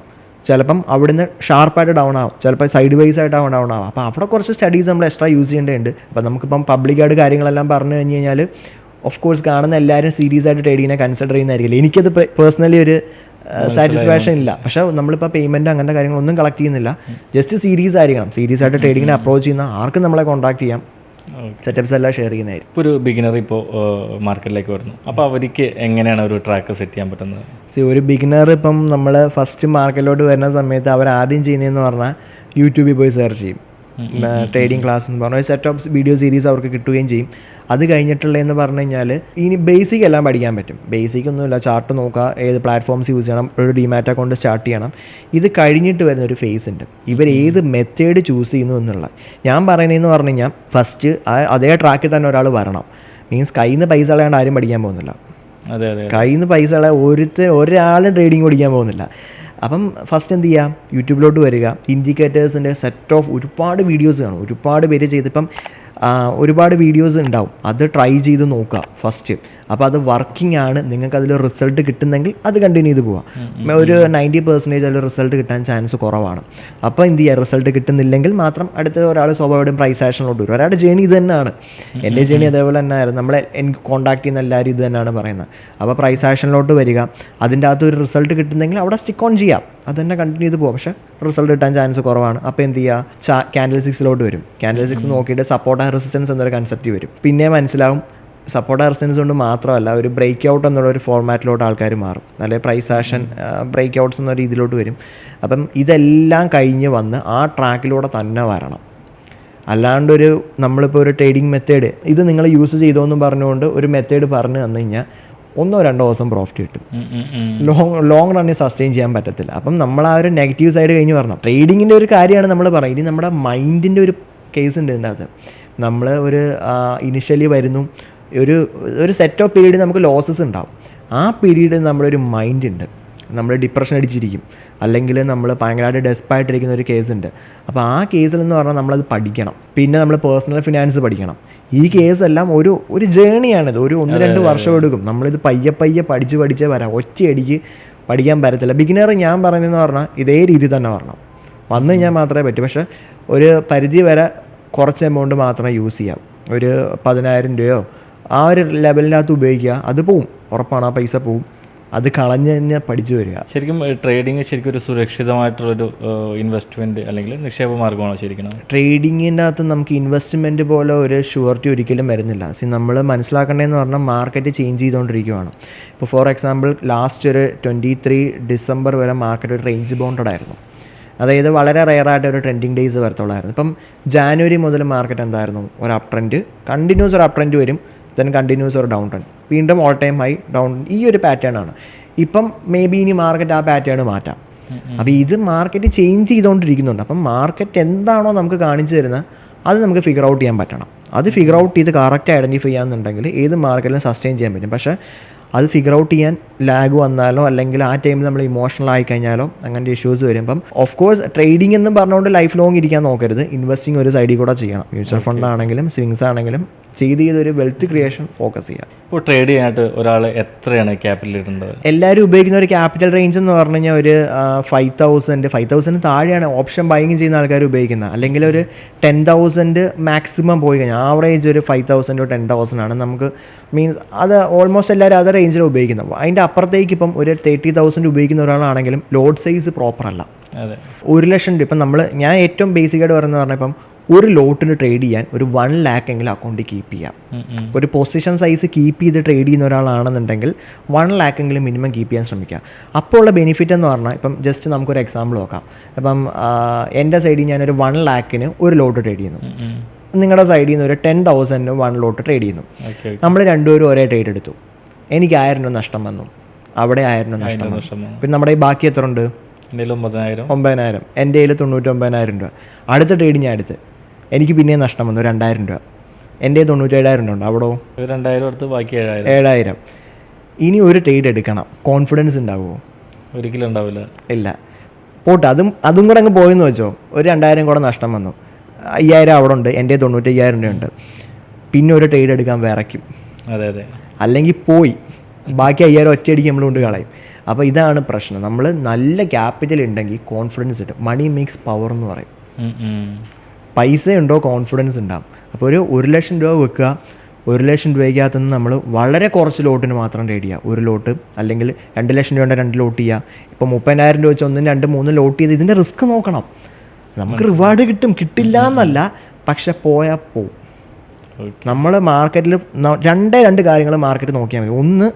ചിലപ്പം അവിടുന്ന് ഷാർപ്പായിട്ട് ഡൗൺ ആവും. ചിലപ്പോൾ സൈഡ് വൈസ് ആയിട്ട് ഡൗൺ ആവും. അപ്പോൾ അവിടെ കുറച്ച് സ്റ്റഡീസ് നമ്മൾ എക്സ്ട്രാ യൂസ് ചെയ്യേണ്ടതുണ്ട്. അപ്പോൾ നമുക്കിപ്പം പബ്ലിക്കായിട്ട് കാര്യങ്ങളെല്ലാം പറഞ്ഞു കഴിഞ്ഞ് കഴിഞ്ഞാൽ ഓഫ് കോഴ്സ് കാണുന്ന എല്ലാവരും സീരീസ് ആയിട്ട് ട്രേഡിങ്ങിനെ കൺസിഡർ ചെയ്യുന്നതായിരിക്കില്ല? എനിക്കത് പേഴ്സണലി ഒരു സാറ്റിസ്ഫാക്ഷൻ ഇല്ല. പക്ഷെ നമ്മളിപ്പോൾ പേയ്മെന്റ് അങ്ങനത്തെ കാര്യങ്ങളൊന്നും കളക്ട് ചെയ്യുന്നില്ല. ജസ്റ്റ് സീരീസ് ആയിരിക്കണം. സീരീസ് ആയിട്ട് ട്രേഡിങ്ങിനെ അപ്രോച്ച് ചെയ്യുന്ന ആർക്കും നമ്മളെ കോൺടാക്ട് ചെയ്യാം. സെറ്റപ്സ് എല്ലാം ഷെയർ ചെയ്യുന്നതായിരിക്കും. ഇപ്പോൾ ഒരു ബിഗിനർ ഇപ്പോൾ മാർക്കറ്റിലേക്ക് വരുന്നു. അപ്പോൾ അവർക്ക് എങ്ങനെയാണ് ഒരു ട്രാക്ക് സെറ്റ് ചെയ്യാൻ പറ്റുന്നത്? സി ഒരു ബിഗിനർ ഇപ്പം നമ്മൾ ഫസ്റ്റ് മാർക്കറ്റിലോട്ട് വരുന്ന സമയത്ത് അവർ ആദ്യം ചെയ്യുന്നതെന്ന് പറഞ്ഞാൽ യൂട്യൂബിൽ പോയി സെർച്ച് ചെയ്യും. ട്രേഡിംഗ് ക്ലാസ് എന്ന് പറഞ്ഞാൽ സെറ്റ് ഓഫ് വീഡിയോ സീരീസ് അവർക്ക് കിട്ടുകയും ചെയ്യും. അത് കഴിഞ്ഞിട്ടുള്ളതെന്ന് പറഞ്ഞു കഴിഞ്ഞാൽ ഇനി ബേസിക് എല്ലാം പഠിക്കാൻ പറ്റും. ബേസിക് ഒന്നുമില്ല ചാർട്ട് നോക്കുക ഏത് പ്ലാറ്റ്ഫോംസ് യൂസ് ചെയ്യണം ഒരു ഡിമാറ്റ് അക്കൗണ്ട് സ്റ്റാർട്ട് ചെയ്യണം. ഇത് കഴിഞ്ഞിട്ട് വരുന്ന ഒരു ഫേസ് ഉണ്ട്. ഇവർ ഏത് മെത്തേഡ് ചൂസ് ചെയ്യുന്നു എന്നുള്ള. ഞാൻ പറയുന്നതെന്ന് പറഞ്ഞു കഴിഞ്ഞാൽ ഫസ്റ്റ് അതേ ട്രാക്കിൽ തന്നെ ഒരാൾ വരണം. മീൻസ് കയ്യിൽ നിന്ന് പൈസ കളയാണ്ട് ആരും പഠിക്കാൻ പോകുന്നില്ല. അതെ അതെ കയ്യിൽ നിന്ന് പൈസ കളയാൻ ഒരുത്ത ഒരാളും ട്രേഡിംഗ് പഠിക്കാൻ പോകുന്നില്ല. അപ്പം ഫസ്റ്റ് എന്ത് ചെയ്യുക യൂട്യൂബിലോട്ട് വരിക. ഇൻഡിക്കേറ്റേഴ്സിന്റെ സെറ്റ് ഓഫ് ഒരുപാട് വീഡിയോസ് കാണും. ഒരുപാട് പേര് ചെയ്തിപ്പം ഒരുപാട് വീഡിയോസ് ഉണ്ടാവും. അത് ട്രൈ ചെയ്ത് നോക്കുക ഫസ്റ്റ് അപ്പോൾ അത് വർക്കിംഗ് ആണ്. നിങ്ങൾക്ക് അതിൽ റിസൾട്ട് കിട്ടുന്നെങ്കിൽ അത് കണ്ടിന്യൂ ചെയ്ത് പോവാം ഒരു നയന്റി പെർസെന്റേജ് അതിൽ റിസൾട്ട് കിട്ടാൻ ചാൻസ് കുറവാണ്. അപ്പോൾ എന്ത് ചെയ്യുക റിസൾട്ട് കിട്ടുന്നില്ലെങ്കിൽ മാത്രം അടുത്ത ഒരാൾ സ്വാഭാവികം പ്രൈസ് ആക്ഷനിലോട്ട് വരും. ഒരാളുടെ ജേണി ഇത് തന്നെയാണ്. എന്റെ ജേണി അതേപോലെ തന്നെ ആയിരുന്നു നമ്മളെ എനിക്ക് കോൺടാക്ട് ചെയ്യുന്ന എല്ലാവരും ഇത് തന്നെയാണ് പറയുന്നത്. അപ്പോൾ പ്രൈസ് ആക്ഷനിലോട്ട് വരിക. അതിന്റെ അകത്ത് ഒരു റിസൾട്ട് കിട്ടുന്നെങ്കിൽ അവിടെ സ്റ്റിക്ക് ഓൺ ചെയ്യാം. അത് തന്നെ കണ്ടിന്യൂ ചെയ്ത് പോകും പക്ഷേ റിസൾട്ട് കിട്ടാൻ ചാൻസ് കുറവാണ്. അപ്പോൾ എന്ത് ചെയ്യുക ചാ ക്യാൻഡിൽ സിക്സിലോട്ട് വരും. ക്യാൻഡിൽ സിക്സ് നോക്കിയിട്ട് സപ്പോർട്ട് ആൻഡ് റെസിസ്റ്റൻസ് എന്നൊരു കൺസെപ്റ്റ് വരും. പിന്നെ മനസ്സിലാവും സപ്പോർട്ട് റെസിസ്റ്റൻസ് കൊണ്ട് മാത്രമല്ല ഒരു ബ്രേക്ക് ഔട്ട് എന്നുള്ള ഒരു ഫോർമാറ്റിലോട്ട് ആൾക്കാർ മാറും. അല്ലെങ്കിൽ പ്രൈസ് ആക്ഷൻ ബ്രേക്ക് ഔട്ട്സ് എന്ന രീതിയിലോട്ട് വരും. അപ്പം ഇതെല്ലാം കഴിഞ്ഞ് വന്ന് ആ ട്രാക്കിലൂടെ തന്നെ വരണം. അല്ലാണ്ടൊരു നമ്മളിപ്പോൾ ഒരു ട്രേഡിംഗ് മെത്തേഡ് ഇത് നിങ്ങൾ യൂസ് ചെയ്തോന്നും പറഞ്ഞുകൊണ്ട് ഒരു മെത്തേഡ് പറഞ്ഞു തന്നു കഴിഞ്ഞാൽ ഒന്നോ രണ്ടോ ദിവസം പ്രോഫിറ്റ് കിട്ടും. ലോങ് ലോങ് റണ്ണിൽ സസ്റ്റെയിൻ ചെയ്യാൻ പറ്റത്തില്ല. അപ്പം നമ്മൾ ആ ഒരു നെഗറ്റീവ് സൈഡ് കഴിഞ്ഞ് പറഞ്ഞു ട്രേഡിങ്ങിന്റെ ഒരു കാര്യമാണ് നമ്മൾ പറയുന്നത്. ഇനി നമ്മുടെ മൈൻഡിന്റെ ഒരു കേസ് ഉണ്ട് ഇതിനകത്ത്. നമ്മൾ ഒരു ഇനിഷ്യലി വരുന്നു. ഒരു ഒരു സെറ്റ് ഓഫ് പീരീഡ് നമുക്ക് ലോസസ് ഉണ്ടാവും. ആ പീരീഡ് നമ്മുടെ ഒരു മൈൻഡ് ഉണ്ട്. നമ്മൾ ഡിപ്രഷൻ അടിച്ചിരിക്കും. അല്ലെങ്കിൽ നമ്മൾ ഭയങ്കരമായിട്ട് ഡെസ്പായിട്ടിരിക്കുന്ന ഒരു കേസ് ഉണ്ട്. അപ്പോൾ ആ കേസിൽ എന്ന് പറഞ്ഞാൽ നമ്മളത് പഠിക്കണം. പിന്നെ നമ്മൾ പേഴ്സണൽ ഫിനാൻസ് പഠിക്കണം. ഈ കേസെല്ലാം ഒരു ഒരു ജേണിയാണിത് ഒരു ഒന്ന് രണ്ട് വർഷം എടുക്കും. നമ്മളിത് പയ്യെ പയ്യെ പഠിച്ച് പഠിച്ചേ വരാം. ഒറ്റയടിക്ക് പഠിക്കാൻ പറ്റത്തില്ല. ബിഗിനർ ഞാൻ പറഞ്ഞതെന്ന് പറഞ്ഞാൽ ഇതേ രീതി തന്നെ വരണം. വന്നു കഴിഞ്ഞാൽ മാത്രമേ പറ്റൂ. പക്ഷേ ഒരു പരിധി വരെ കുറച്ച് എമൗണ്ട് മാത്രമേ യൂസ് ചെയ്യാം. ഒരു പതിനായിരം രൂപയോ ആ ഒരു ലെവലിനകത്ത് ഉപയോഗിക്കുക. അത് പോവും. ഉറപ്പാണ് ആ പൈസ പോവും. അത് കളഞ്ഞ് തന്നെ പഠിച്ചു വരിക. ശരിക്കും ട്രേഡിങ് ശരിക്കും ഒരു സുരക്ഷിതമായിട്ടുള്ളൊരു ഇൻവെസ്റ്റ്മെന്റ് അല്ലെങ്കിൽ നിക്ഷേപ മാർഗമാണോ ശരിക്കും? ട്രേഡിങ്ങിന്റെ അകത്ത് നമുക്ക് ഇൻവെസ്റ്റ്മെന്റ് പോലെ ഒരു ഷുവർട്ടി ഒരിക്കലും വരുന്നില്ല. സി നമ്മൾ മനസ്സിലാക്കേണ്ടതെന്ന് പറഞ്ഞാൽ മാർക്കറ്റ് ചേഞ്ച് ചെയ്തുകൊണ്ടിരിക്കുകയാണ് ഇപ്പോൾ ഫോർ എക്സാമ്പിൾ ലാസ്റ്റ് ഒരു ട്വന്റി ത്രീ ഡിസംബർ വരെ മാർക്കറ്റ് ഒരു റേഞ്ച് ബൗണ്ടഡ് ആയിരുന്നു. അതായത് വളരെ റയറായിട്ട് ഒരു ട്രെൻഡിങ് ഡേയ്സ് വരത്തുള്ളായിരുന്നു. ഇപ്പം ജാനുവരി മുതൽ മാർക്കറ്റ് എന്തായിരുന്നു? ഒരു അപ് ട്രെൻഡ് കണ്ടിന്യൂസ് ഒരു അപ് ട്രെൻഡ് വരും. ദെൻ കണ്ടിന്യൂസ് ഒരു ഡൗൺ ട്രെൻഡ് വീണ്ടും ഓൾ ടൈം ഹൈ ഡൗൺ ഈ ഒരു പാറ്റേൺ ആണ്. ഇപ്പം മേ ബി ഇനി മാർക്കറ്റ് ആ പാറ്റേൺ മാറ്റാം. അപ്പോൾ ഇത് മാർക്കറ്റ് ചേഞ്ച് ചെയ്തുകൊണ്ടിരിക്കുന്നുണ്ട് അപ്പം മാർക്കറ്റ് എന്താണോ നമുക്ക് കാണിച്ചു തരുന്നത് അത് നമുക്ക് ഫിഗർ ഔട്ട് ചെയ്യാൻ പറ്റണം. അത് ഫിഗർ ഔട്ട് ചെയ്ത് കറക്റ്റ് ഐഡന്റിഫൈ ചെയ്യാന്നുണ്ടെങ്കിൽ ഏത് മാർക്കറ്റിലും സസ്റ്റെയിൻ ചെയ്യാൻ പറ്റും. പക്ഷേ അത് ഫിഗർ ഔട്ട് ചെയ്യാൻ ലാഗ് വന്നാലോ അല്ലെങ്കിൽ ആ ടൈമിൽ നമ്മൾ ഇമോഷണൽ ആയി കഴിഞ്ഞാലോ അങ്ങനത്തെ ഇഷ്യൂസ് വരുമ്പം ഓഫ് കോഴ്സ് ട്രേഡിംഗ് എന്ന് പറഞ്ഞുകൊണ്ട് ലൈഫ് ലോങ് ഇരിക്കാൻ നോക്കരുത്. ഇൻവെസ്റ്റിംഗ് ഒരു സൈഡിൽ കൂടെ ചെയ്യണം. മ്യൂച്വൽ ഫണ്ടാണെങ്കിലും സ്വിങ്സ് ആണെങ്കിലും ചെയ്ത് ചെയ്തൊരു വെൽത്ത് ക്രിയേഷൻ ഫോക്കസ് ചെയ്യാം. ഇപ്പോൾ ട്രേഡ് ചെയ്യാനായിട്ട് ഒരാൾ എത്രയാണ് ക്യാപിറ്റൽ ഇടേണ്ടത്? എല്ലാവരും ഉപയോഗിക്കുന്ന ഒരു ക്യാപിറ്റൽ റേഞ്ച് എന്ന് പറഞ്ഞു കഴിഞ്ഞാൽ ഒരു ഫൈവ് തൗസൻഡ് ഫൈവ് തൗസൻഡ് താഴെയാണ് ഓപ്ഷൻ ബൈങ് ചെയ്യുന്ന ആൾക്കാർ ഉപയോഗിക്കുന്നത്. അല്ലെങ്കിൽ ഒരു ടെൻ തൗസൻഡ് മാക്സിമം പോയി കഴിഞ്ഞാൽ ആവറേജ് ഒരു ഫൈവ് തൗസൻഡ് ടെൻ തൗസൻഡ് ആണ് നമുക്ക് മീൻസ് അത് ഓൾമോസ്റ്റ് എല്ലാവരും അതേ റേഞ്ചിൽ ഉപയോഗിക്കുന്നത്. അതിന്റെ അപ്പുറത്തേക്ക് ഇപ്പം ഒരു തേർട്ടി തൗസൻഡ് ഉപയോഗിക്കുന്ന ഒരാളാണെങ്കിലും ലോഡ് സൈസ് പ്രോപ്പർ അല്ല. ഒരു ലക്ഷം രൂപ. ഇപ്പം നമ്മൾ ഞാൻ ഏറ്റവും ബേസിക്കായിട്ട് പറയുന്നത് പറഞ്ഞാൽ ഇപ്പം ഒരു ലോട്ടിന് ട്രേഡ് ചെയ്യാൻ ഒരു വൺ ലാക്ക് എങ്കിലും അക്കൗണ്ടിൽ കീപ്പ് ചെയ്യാം. ഒരു പൊസിഷൻ സൈസ് കീപ്പ് ചെയ്ത് ട്രേഡ് ചെയ്യുന്ന ഒരാളാണെന്നുണ്ടെങ്കിൽ വൺ ലാക്ക് എങ്കിലും മിനിമം കീപ്പ് ചെയ്യാൻ ശ്രമിക്കുക അപ്പോൾ ഉള്ള ബെനിഫിറ്റ് എന്ന് പറഞ്ഞാൽ ഇപ്പം ജസ്റ്റ് നമുക്കൊരു എക്സാമ്പിൾ നോക്കാം. ഇപ്പം എന്റെ സൈഡിൽ ഞാനൊരു വൺ ലാക്കിന് ഒരു ലോട്ട് ട്രേഡ് ചെയ്യുന്നു. നിങ്ങളുടെ സൈഡിൽ നിന്ന് ഒരു ടെൻ തൗസൻഡിന് വൺ ലോട്ട് ട്രേഡ് ചെയ്യുന്നു. നമ്മൾ രണ്ടുപേരും ഒരേ ട്രേഡ് എടുത്തു. എനിക്ക് ആയിരം രൂപ നഷ്ടം വന്നു. അവിടെ ആയിരം രൂപ നഷ്ടം വന്നു. പിന്നെ നമ്മുടെ ഈ ബാക്കി എത്ര ഉണ്ട് ഒമ്പതിനായിരം. എന്റെ കയ്യിൽ തൊണ്ണൂറ്റൊമ്പതിനായിരം രൂപ. അടുത്ത ട്രേഡ് ഞാൻ എടുത്ത്. എനിക്ക് പിന്നെയും നഷ്ടം വന്നു രണ്ടായിരം രൂപ. എന്റെ തൊണ്ണൂറ്റേഴായിരം രൂപ ഉണ്ട്. അവിടോ? രണ്ടായിരം എടുത്ത് ബാക്കി ഏഴായിരം. ഏഴായിരം. ഇനി ഒരു ട്രേഡ് എടുക്കണം. കോൺഫിഡൻസ് ഉണ്ടാവുമോ ഒരിക്കലും ഉണ്ടാവില്ല. ഇല്ല. പോട്ടെ അതും അതും കൂടെ അങ്ങ് പോയെന്ന് വെച്ചോ. ഒരു രണ്ടായിരം കൂടെ നഷ്ടം വന്നു. അയ്യായിരം അവിടെ ഉണ്ട്. എന്റെ തൊണ്ണൂറ്റയ്യായിരം രൂപയുണ്ട് പിന്നെ ഒരു ട്രേഡ് എടുക്കാൻ വിറയ്ക്കും. അതെ അതെ. അല്ലെങ്കിൽ പോയി. ബാക്കി അയ്യായിരം ഒറ്റയടിക്ക് നമ്മൾ കൊണ്ട് കളയും. അപ്പോൾ ഇതാണ് പ്രശ്നം. നമ്മൾ നല്ല ക്യാപിറ്റൽ ഉണ്ടെങ്കിൽ കോൺഫിഡൻസ് കിട്ടും. മണി മേക്സ് പവർ എന്ന് പറയും. ഉം, ഉം. പൈസ ഉണ്ടോ കോൺഫിഡൻസ് ഉണ്ടാവും. അപ്പോൾ ഒരു ഒരു ലക്ഷം രൂപ വെക്കുക ഒരു ലക്ഷം രൂപയ്ക്കകത്ത് നിന്ന് നമ്മൾ വളരെ കുറച്ച് ലോട്ടിന് മാത്രം റെഡി ചെയ്യുക. ഒരു ലോട്ട് അല്ലെങ്കിൽ രണ്ട് ലക്ഷം രൂപ രണ്ട് ലോട്ട് ചെയ്യുക. ഇപ്പോൾ മുപ്പതിനായിരം രൂപ വെച്ച് ഒന്നും രണ്ട് മൂന്ന് ലോട്ട് ചെയ്ത് ഇതിന്റെ റിസ്ക് നോക്കണം. നമുക്ക് റിവാർഡ് കിട്ടും. കിട്ടില്ല എന്നല്ല പക്ഷെ പോയാൽ പോവും. നമ്മൾ മാർക്കറ്റിൽ രണ്ടേ രണ്ട് കാര്യങ്ങൾ മാർക്കറ്റ് നോക്കിയാൽ മതി. ഒന്ന്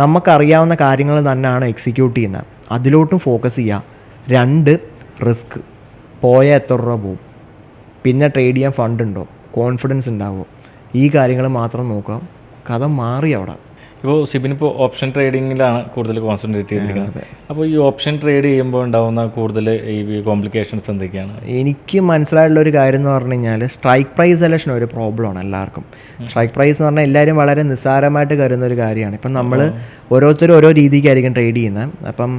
നമുക്കറിയാവുന്ന കാര്യങ്ങൾ തന്നെയാണ് എക്സിക്യൂട്ട് ചെയ്യുന്നത്. അതിലോട്ടും ഫോക്കസ് ചെയ്യുക. രണ്ട് റിസ്ക് പോയാൽ എത്ര രൂപ പോവും. പിന്നെ ട്രേഡ് ചെയ്യാൻ ഫണ്ട് ഉണ്ടോ? കോൺഫിഡൻസ് ഉണ്ടാവുമോ ഈ കാര്യങ്ങൾ മാത്രം നോക്കാം. കഥ മാറി അവിടെ. ഇപ്പോൾ സിബിൻ ഇപ്പോൾ ഓപ്ഷൻ ട്രേഡിങ്ങിലാണ് കൂടുതൽ കോൺസെൻട്രേറ്റ് ചെയ്തിരിക്കുന്നത്. അപ്പോൾ ഈ ഓപ്ഷൻ ട്രേഡ് ചെയ്യുമ്പോൾ ഉണ്ടാവുന്ന കൂടുതൽ ഈ കോംപ്ലിക്കേഷൻസ് എന്തൊക്കെയാണ്? എനിക്ക് മനസ്സിലായിട്ടുള്ള ഒരു കാര്യം എന്ന് പറഞ്ഞു കഴിഞ്ഞാൽ സ്ട്രൈക്ക് പ്രൈസ് സെലക്ഷൻ ഒരു പ്രോബ്ലമാണ് എല്ലാവർക്കും. സ്ട്രൈക്ക് പ്രൈസ് എന്ന് പറഞ്ഞാൽ എല്ലാവരും വളരെ നിസ്സാരമായിട്ട് കരുതുന്ന ഒരു കാര്യമാണ്. ഇപ്പം നമ്മൾ ഓരോരുത്തരും ഓരോ രീതിക്കായിരിക്കും ട്രേഡ് ചെയ്യുന്നത്. അപ്പം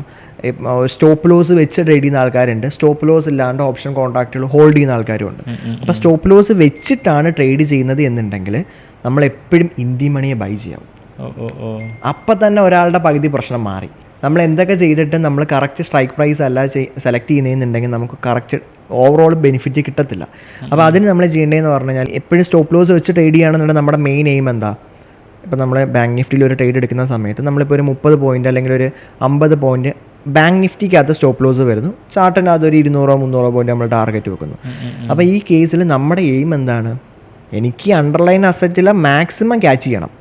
സ്റ്റോപ്പ് ലോസ് വെച്ച് ട്രേഡ് ചെയ്യുന്ന ആൾക്കാരുണ്ട്. സ്റ്റോപ്പ് ലോസ് ഇല്ലാണ്ട് ഓപ്ഷൻ കോൺട്രാക്റ്റുകൾ ഹോൾഡ് ചെയ്യുന്ന ആൾക്കാരും ഉണ്ട്. അപ്പോൾ സ്റ്റോപ്പ് ലോസ് വെച്ചിട്ടാണ് ട്രേഡ് ചെയ്യുന്നത് എന്നുണ്ടെങ്കിൽ നമ്മൾ എപ്പോഴും ഇന്ത്യ മണിയെ ബൈ ചെയ്യാവും അപ്പം തന്നെ ഒരാളുടെ പകുതി പ്രശ്നം മാറി. നമ്മൾ എന്തൊക്കെ ചെയ്തിട്ട് നമ്മൾ കറക്റ്റ് സ്ട്രൈക്ക് പ്രൈസ് അല്ല സെലക്ട് ചെയ്യുന്നതെന്നുണ്ടെങ്കിൽ നമുക്ക് കറക്റ്റ് ഓവറോൾ ബെനിഫിറ്റ് കിട്ടത്തില്ല. അപ്പോൾ അതിന് നമ്മൾ ചെയ്യേണ്ടതെന്ന് പറഞ്ഞു കഴിഞ്ഞാൽ എപ്പോഴും സ്റ്റോപ്പ് ലോസ് വെച്ച് ട്രേഡ് ചെയ്യുകയാണെന്നുണ്ടെങ്കിൽ നമ്മുടെ മെയിൻ എയിം എന്താ? ഇപ്പോൾ നമ്മൾ ബാങ്ക് നിഫ്റ്റിയിൽ ഒരു ട്രേഡ് എടുക്കുന്ന സമയത്ത് നമ്മളിപ്പോൾ ഒരു മുപ്പത് പോയിന്റ് അല്ലെങ്കിൽ ഒരു അമ്പത് പോയിന്റ് ബാങ്ക് നിഫ്റ്റിക്കകത്ത് സ്റ്റോപ്പ് ലോസ് വരുന്നു. ചാർട്ടിനകത്ത് ഒരു ഇരുന്നൂറോ മുന്നൂറോ പോയിന്റ് നമ്മൾ ടാർഗറ്റ് വെക്കുന്നു. അപ്പോൾ ഈ കേസിൽ നമ്മുടെ എയിം എന്താണ്? എനിക്ക് അണ്ടർലൈൻ അസറ്റിലെ മാക്സിമം ക്യാച്ച് ചെയ്യണം.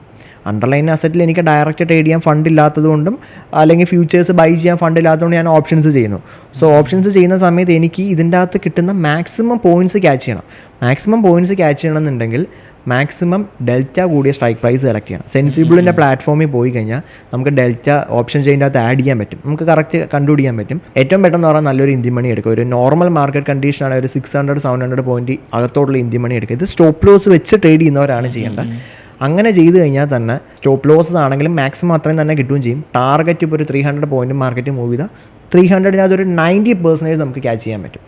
അണ്ടർലൈൻ അസറ്റിൽ എനിക്ക് ഡയറക്റ്റ് ട്രേഡ് ചെയ്യാൻ ഫണ്ട് ഇല്ലാത്തതുകൊണ്ടും അല്ലെങ്കിൽ ഫ്യൂച്ചേഴ്സ് ബൈ ചെയ്യാൻ ഫണ്ട് ഇല്ലാത്തതുകൊണ്ട് ഞാൻ ഓപ്ഷൻസ് ചെയ്യുന്നു. സോ ഓപ്ഷൻസ് ചെയ്യുന്ന സമയത്ത് എനിക്ക് ഇതിന്റെ അകത്ത് കിട്ടുന്ന മാക്സിമം പോയിന്റ്സ് ക്യാച്ച് ചെയ്യണം. മാക്സിമം പോയിന്റ്സ് ക്യാച്ച് ചെയ്യണമെന്നുണ്ടെങ്കിൽ മാക്സിമം ഡെൽറ്റ കൂടിയ സ്ട്രൈക്ക് പ്രൈസ് സെലക്ട് ചെയ്യണം. സെൻസിബിളിന്റെ പ്ലാറ്റ്ഫോമിൽ പോയി കഴിഞ്ഞാൽ നമുക്ക് ഡെൽറ്റ ഓപ്ഷൻ ചെയിന്റെ അകത്ത് ആഡ് ചെയ്യാൻ പറ്റും. നമുക്ക് കറക്റ്റ് കണ്ടുപിടിക്കാൻ പറ്റും. ഏറ്റവും പെട്ടെന്ന് പറഞ്ഞാൽ നല്ലൊരു ഇന്ത്യ മണി എടുക്കുക. ഒരു നോർമൽ മാർക്കറ്റ് കണ്ടീഷനാണ് ഒരു six hundred seven hundred point അകത്തോട്ടുള്ള in the money എടുക്കുക. ഇത് സ്റ്റോപ്പ് ലോസ് വെച്ച് ട്രേഡ് ചെയ്യുന്നവരാണ് ചെയ്യേണ്ടത്. അങ്ങനെ ചെയ്ത് കഴിഞ്ഞാൽ തന്നെ സ്റ്റോപ്പ് ലോസ് ആണെങ്കിലും മാക്സിമം അത്രയും തന്നെ കിട്ടുകയും ചെയ്യും. ടാർഗറ്റ് ഇപ്പോൾ ഒരു three hundred point market move ചെയ്താൽ ത്രീ ഹൺഡ്രഡിനകത്ത് ഒരു നയന്റി പെർസെന്റേജ് നമുക്ക് ക്യാച്ച് ചെയ്യാൻ പറ്റും.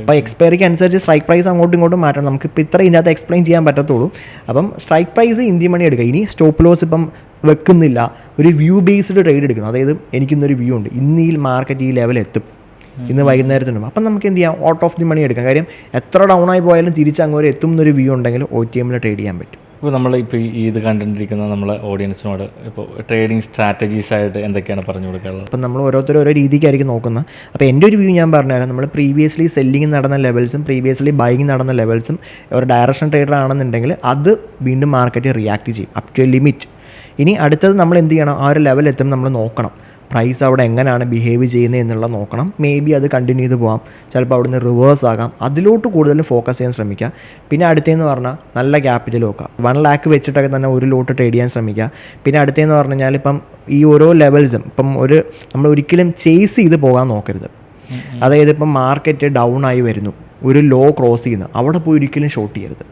അപ്പോൾ എക്സ്പയറിക്ക് അനുസരിച്ച് സ്ട്രൈക്ക് പ്രൈസ് അങ്ങോട്ടും ഇങ്ങോട്ടും മാറ്റണം. നമുക്ക് ഇപ്പോൾ ഇത്ര ഇതിനകത്ത് എക്സ്പ്ലെയിൻ ചെയ്യാൻ പറ്റത്തുള്ളൂ. അപ്പം സ്ട്രൈക്ക് പ്രൈസ് ഇന്ത്യ മണി എടുക്കുക. ഇനി സ്റ്റോപ്പ് ലോസ് ഇപ്പം വെക്കുന്നില്ല. ഒരു വ്യൂ ബേസ്ഡ് ട്രേഡ് എടുക്കുന്നു. അതായത് എനിക്കിന്നൊരു വ്യൂ ഉണ്ട്. ഇന്ന് ഈ മാർക്കറ്റ് ഈ ലെവൽ എത്തും. ഇന്ന് വൈകുന്നേരത്തിനും അപ്പം നമുക്ക് എന്ത് ചെയ്യാം? ഔട്ട് ഓഫ് ദി മണി എടുക്കാം. കാര്യം എത്ര ഡൗൺ ആയി പോയാലും തിരിച്ച് അങ്ങോട്ട് എത്തും എന്നൊരു വ്യൂ ഉണ്ടെങ്കിൽ ഒ ടി എമ്മിൽ ട്രേഡ് ചെയ്യാൻ പറ്റും. ഇപ്പോൾ നമ്മൾ ഇപ്പോൾ ഈ ഇത് കണ്ടുകൊണ്ടിരിക്കുന്ന നമ്മളെ ഓഡിയൻസിനോട് ഇപ്പോൾ ട്രേഡിംഗ് സ്ട്രാറ്റജീസ് ആയിട്ട് എന്തൊക്കെയാണ് പറഞ്ഞു കൊടുക്കാനുള്ളത്? അപ്പോൾ നമ്മൾ ഓരോരുത്തരും ഓരോ രീതിക്കായിരിക്കും നോക്കുന്നത്. അപ്പോൾ എന്റെ ഒരു വ്യൂ ഞാൻ പറഞ്ഞുതരാം നമ്മൾ പ്രീവിയസ്ലി സെല്ലിംഗ് നടന്ന ലെവൽസും പ്രീവിയസ്ലി ബൈങ് നടന്ന ലെവൽസും ഒരു ഡയറക്ഷൻ ട്രേഡർ ആണെന്നുണ്ടെങ്കിൽ അത് വീണ്ടും മാർക്കറ്റ് റിയാക്ട് ചെയ്യും. അപ് ടു ലിമിറ്റ് ഇനി അടുത്തത് നമ്മൾ എന്ത് ചെയ്യണം? ആ ഒരു ലെവൽ എത്തും നമ്മൾ നോക്കണം. പ്രൈസ് അവിടെ എങ്ങനെയാണ് ബിഹേവ് ചെയ്യുന്നത് എന്നുള്ളത് നോക്കണം. മേ ബി അത് കണ്ടിന്യൂ ചെയ്ത് പോകാം ചിലപ്പോൾ അവിടുന്ന് റിവേഴ്സ് ആകാം. അതിലോട്ട് കൂടുതൽ ഫോക്കസ് ചെയ്യാൻ ശ്രമിക്കുക. പിന്നെ അടുത്തേന്ന് പറഞ്ഞാൽ നല്ല ക്യാപിറ്റൽ നോക്കുക വൺ ലാക്ക് വെച്ചിട്ടൊക്കെ തന്നെ ഒരു ലോട്ട് ട്രേഡ് ചെയ്യാൻ ശ്രമിക്കുക. പിന്നെ അടുത്തേന്ന് പറഞ്ഞു കഴിഞ്ഞാൽ ഇപ്പം ഈ ഓരോ ലെവൽസും ഇപ്പം ഒരു നമ്മൾ ഒരിക്കലും ചേസ് ചെയ്ത് പോകാൻ നോക്കരുത്. അതായത് ഇപ്പം മാർക്കറ്റ് ഡൗൺ ആയി വരുന്നു. ഒരു ലോ ക്രോസ് ചെയ്യുന്നു. അവിടെ പോയി ഒരിക്കലും ഷോർട്ട് ചെയ്യരുത്.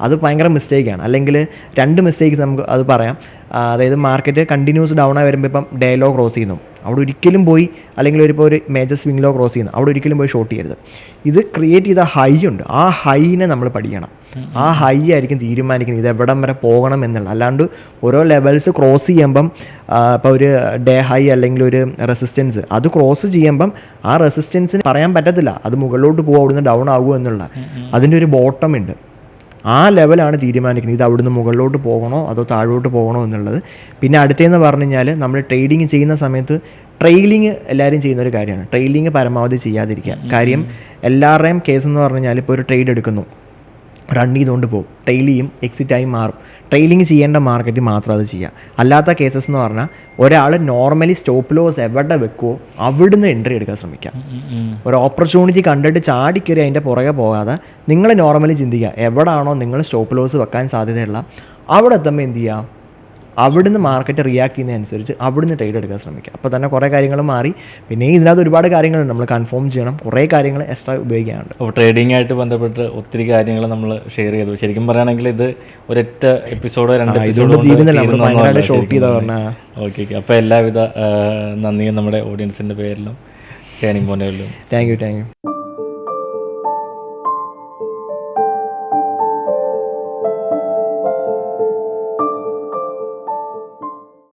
അത് ഭയങ്കര മിസ്റ്റേക്കാണ് അല്ലെങ്കിൽ രണ്ട് മിസ്റ്റേക്ക്സ് നമുക്ക് അത് പറയാം. അതായത് മാർക്കറ്റ് കണ്ടിന്യൂസ് ഡൗൺ ആയി വരുമ്പോൾ ഇപ്പം ഡേ ലോ ക്രോസ് ചെയ്യുന്നു. അവിടെ ഒരിക്കലും പോയി അല്ലെങ്കിൽ ഒരു ഇപ്പോൾ ഒരു മേജർ സ്വിംഗ് ലോ ക്രോസ് ചെയ്യുന്നു. അവിടെ ഒരിക്കലും പോയി ഷോർട്ട് ചെയ്യരുത്. ഇത് ക്രിയേറ്റ് ചെയ്ത ഹൈ ഉണ്ട്. ആ ഹൈനെ നമ്മൾ പഠിക്കണം. ആ ഹൈ ആയിരിക്കും തീരുമാനിക്കുന്നത്. ഇത് എവിടം വരെ പോകണം എന്നുള്ള അല്ലാണ്ട് ഓരോ ലെവൽസ് ക്രോസ് ചെയ്യുമ്പം ഇപ്പോൾ ഒരു ഡേ ഹൈ അല്ലെങ്കിൽ ഒരു റെസിസ്റ്റൻസ് അത് ക്രോസ് ചെയ്യുമ്പം ആ റെസിസ്റ്റൻസിന് പറയാൻ പറ്റത്തില്ല. അത് മുകളിലോട്ട് പോകും അവിടുന്ന് ഡൗൺ ആകുമോ എന്നുള്ള അതിന്റെ ഒരു ബോട്ടം ഉണ്ട്. ആ ലെവലാണ് തീരുമാനിക്കുന്നത്. ഇത് അവിടുന്ന് മുകളിലോട്ട് പോകണോ അതോ താഴോട്ട് പോകണോ എന്നുള്ളത്. പിന്നെ അടുത്തതെന്ന് പറഞ്ഞു കഴിഞ്ഞാൽ നമ്മൾ ട്രേഡിങ് ചെയ്യുന്ന സമയത്ത് ട്രെയിലിങ് എല്ലാവരും ചെയ്യുന്ന ഒരു കാര്യമാണ്. ട്രെയിലിങ് പരമാവധി ചെയ്യാതിരിക്കുക. കാര്യം എല്ലാവരുടെയും കേസ് എന്ന് പറഞ്ഞു കഴിഞ്ഞാൽ ഇപ്പോൾ ഒരു ട്രേഡ് എടുക്കുന്നു. റൺ ചെയ്തുകൊണ്ട് പോകും. ട്രെയിൽ ചെയ്യും എക്സിറ്റായി മാറും. ട്രെയിലിംഗ് ചെയ്യേണ്ട മാർക്കറ്റ് മാത്രം അത് ചെയ്യുക അല്ലാത്ത കേസസ് എന്ന് പറഞ്ഞാൽ ഒരാൾ നോർമലി സ്റ്റോപ്പ് ലോസ് എവിടെ വെക്കുമോ അവിടുന്ന് എൻട്രി എടുക്കാൻ ശ്രമിക്കുക ഒരു ഓപ്പർച്യൂണിറ്റി കണ്ടിട്ട് ചാടിക്കറി അതിന്റെ പുറകെ പോകാതെ നിങ്ങൾ നോർമലി ചിന്തിക്കുക എവിടാണോ നിങ്ങൾ സ്റ്റോപ്പ് ലോസ് വെക്കാൻ സാധ്യതയുള്ള അവിടെ എത്തുമ്പോൾ എന്ത് ചെയ്യുക അവിടുന്ന് മാർക്കറ്റ് റിയാക്ട് ചെയ്യുന്നതനുസരിച്ച് അവിടുന്ന് ട്രേഡ് എടുക്കാൻ ശ്രമിക്കുക. അപ്പോൾ തന്നെ കുറേ കാര്യങ്ങൾ മാറി. പിന്നെ ഇതിനകത്ത് ഒരുപാട് കാര്യങ്ങൾ നമ്മൾ കൺഫേം ചെയ്യണം. കുറേ കാര്യങ്ങൾ എക്സ്ട്രാ ഉപയോഗിക്കാനുണ്ട്. അപ്പോൾ ട്രേഡിംഗ് ആയിട്ട് ബന്ധപ്പെട്ട് ഒത്തിരി കാര്യങ്ങൾ നമ്മൾ ഷെയർ ചെയ്തു. ശരിക്കും പറയുകയാണെങ്കിൽ ഇത് ഒരൊറ്റ എപ്പിസോഡോ രണ്ട് ഷോട്ട് ഭയങ്കരമായിട്ട് ഷോക്ക് ചെയ്താൽ പറഞ്ഞാൽ ഓക്കെ ഓക്കെ അപ്പോൾ എല്ലാവിധ നന്ദിയും നമ്മുടെ ഓഡിയൻസിന്റെ പേരിലും ഷെയറിംഗ് പോയിന്റുകളിലും താങ്ക് യു താങ്ക് യു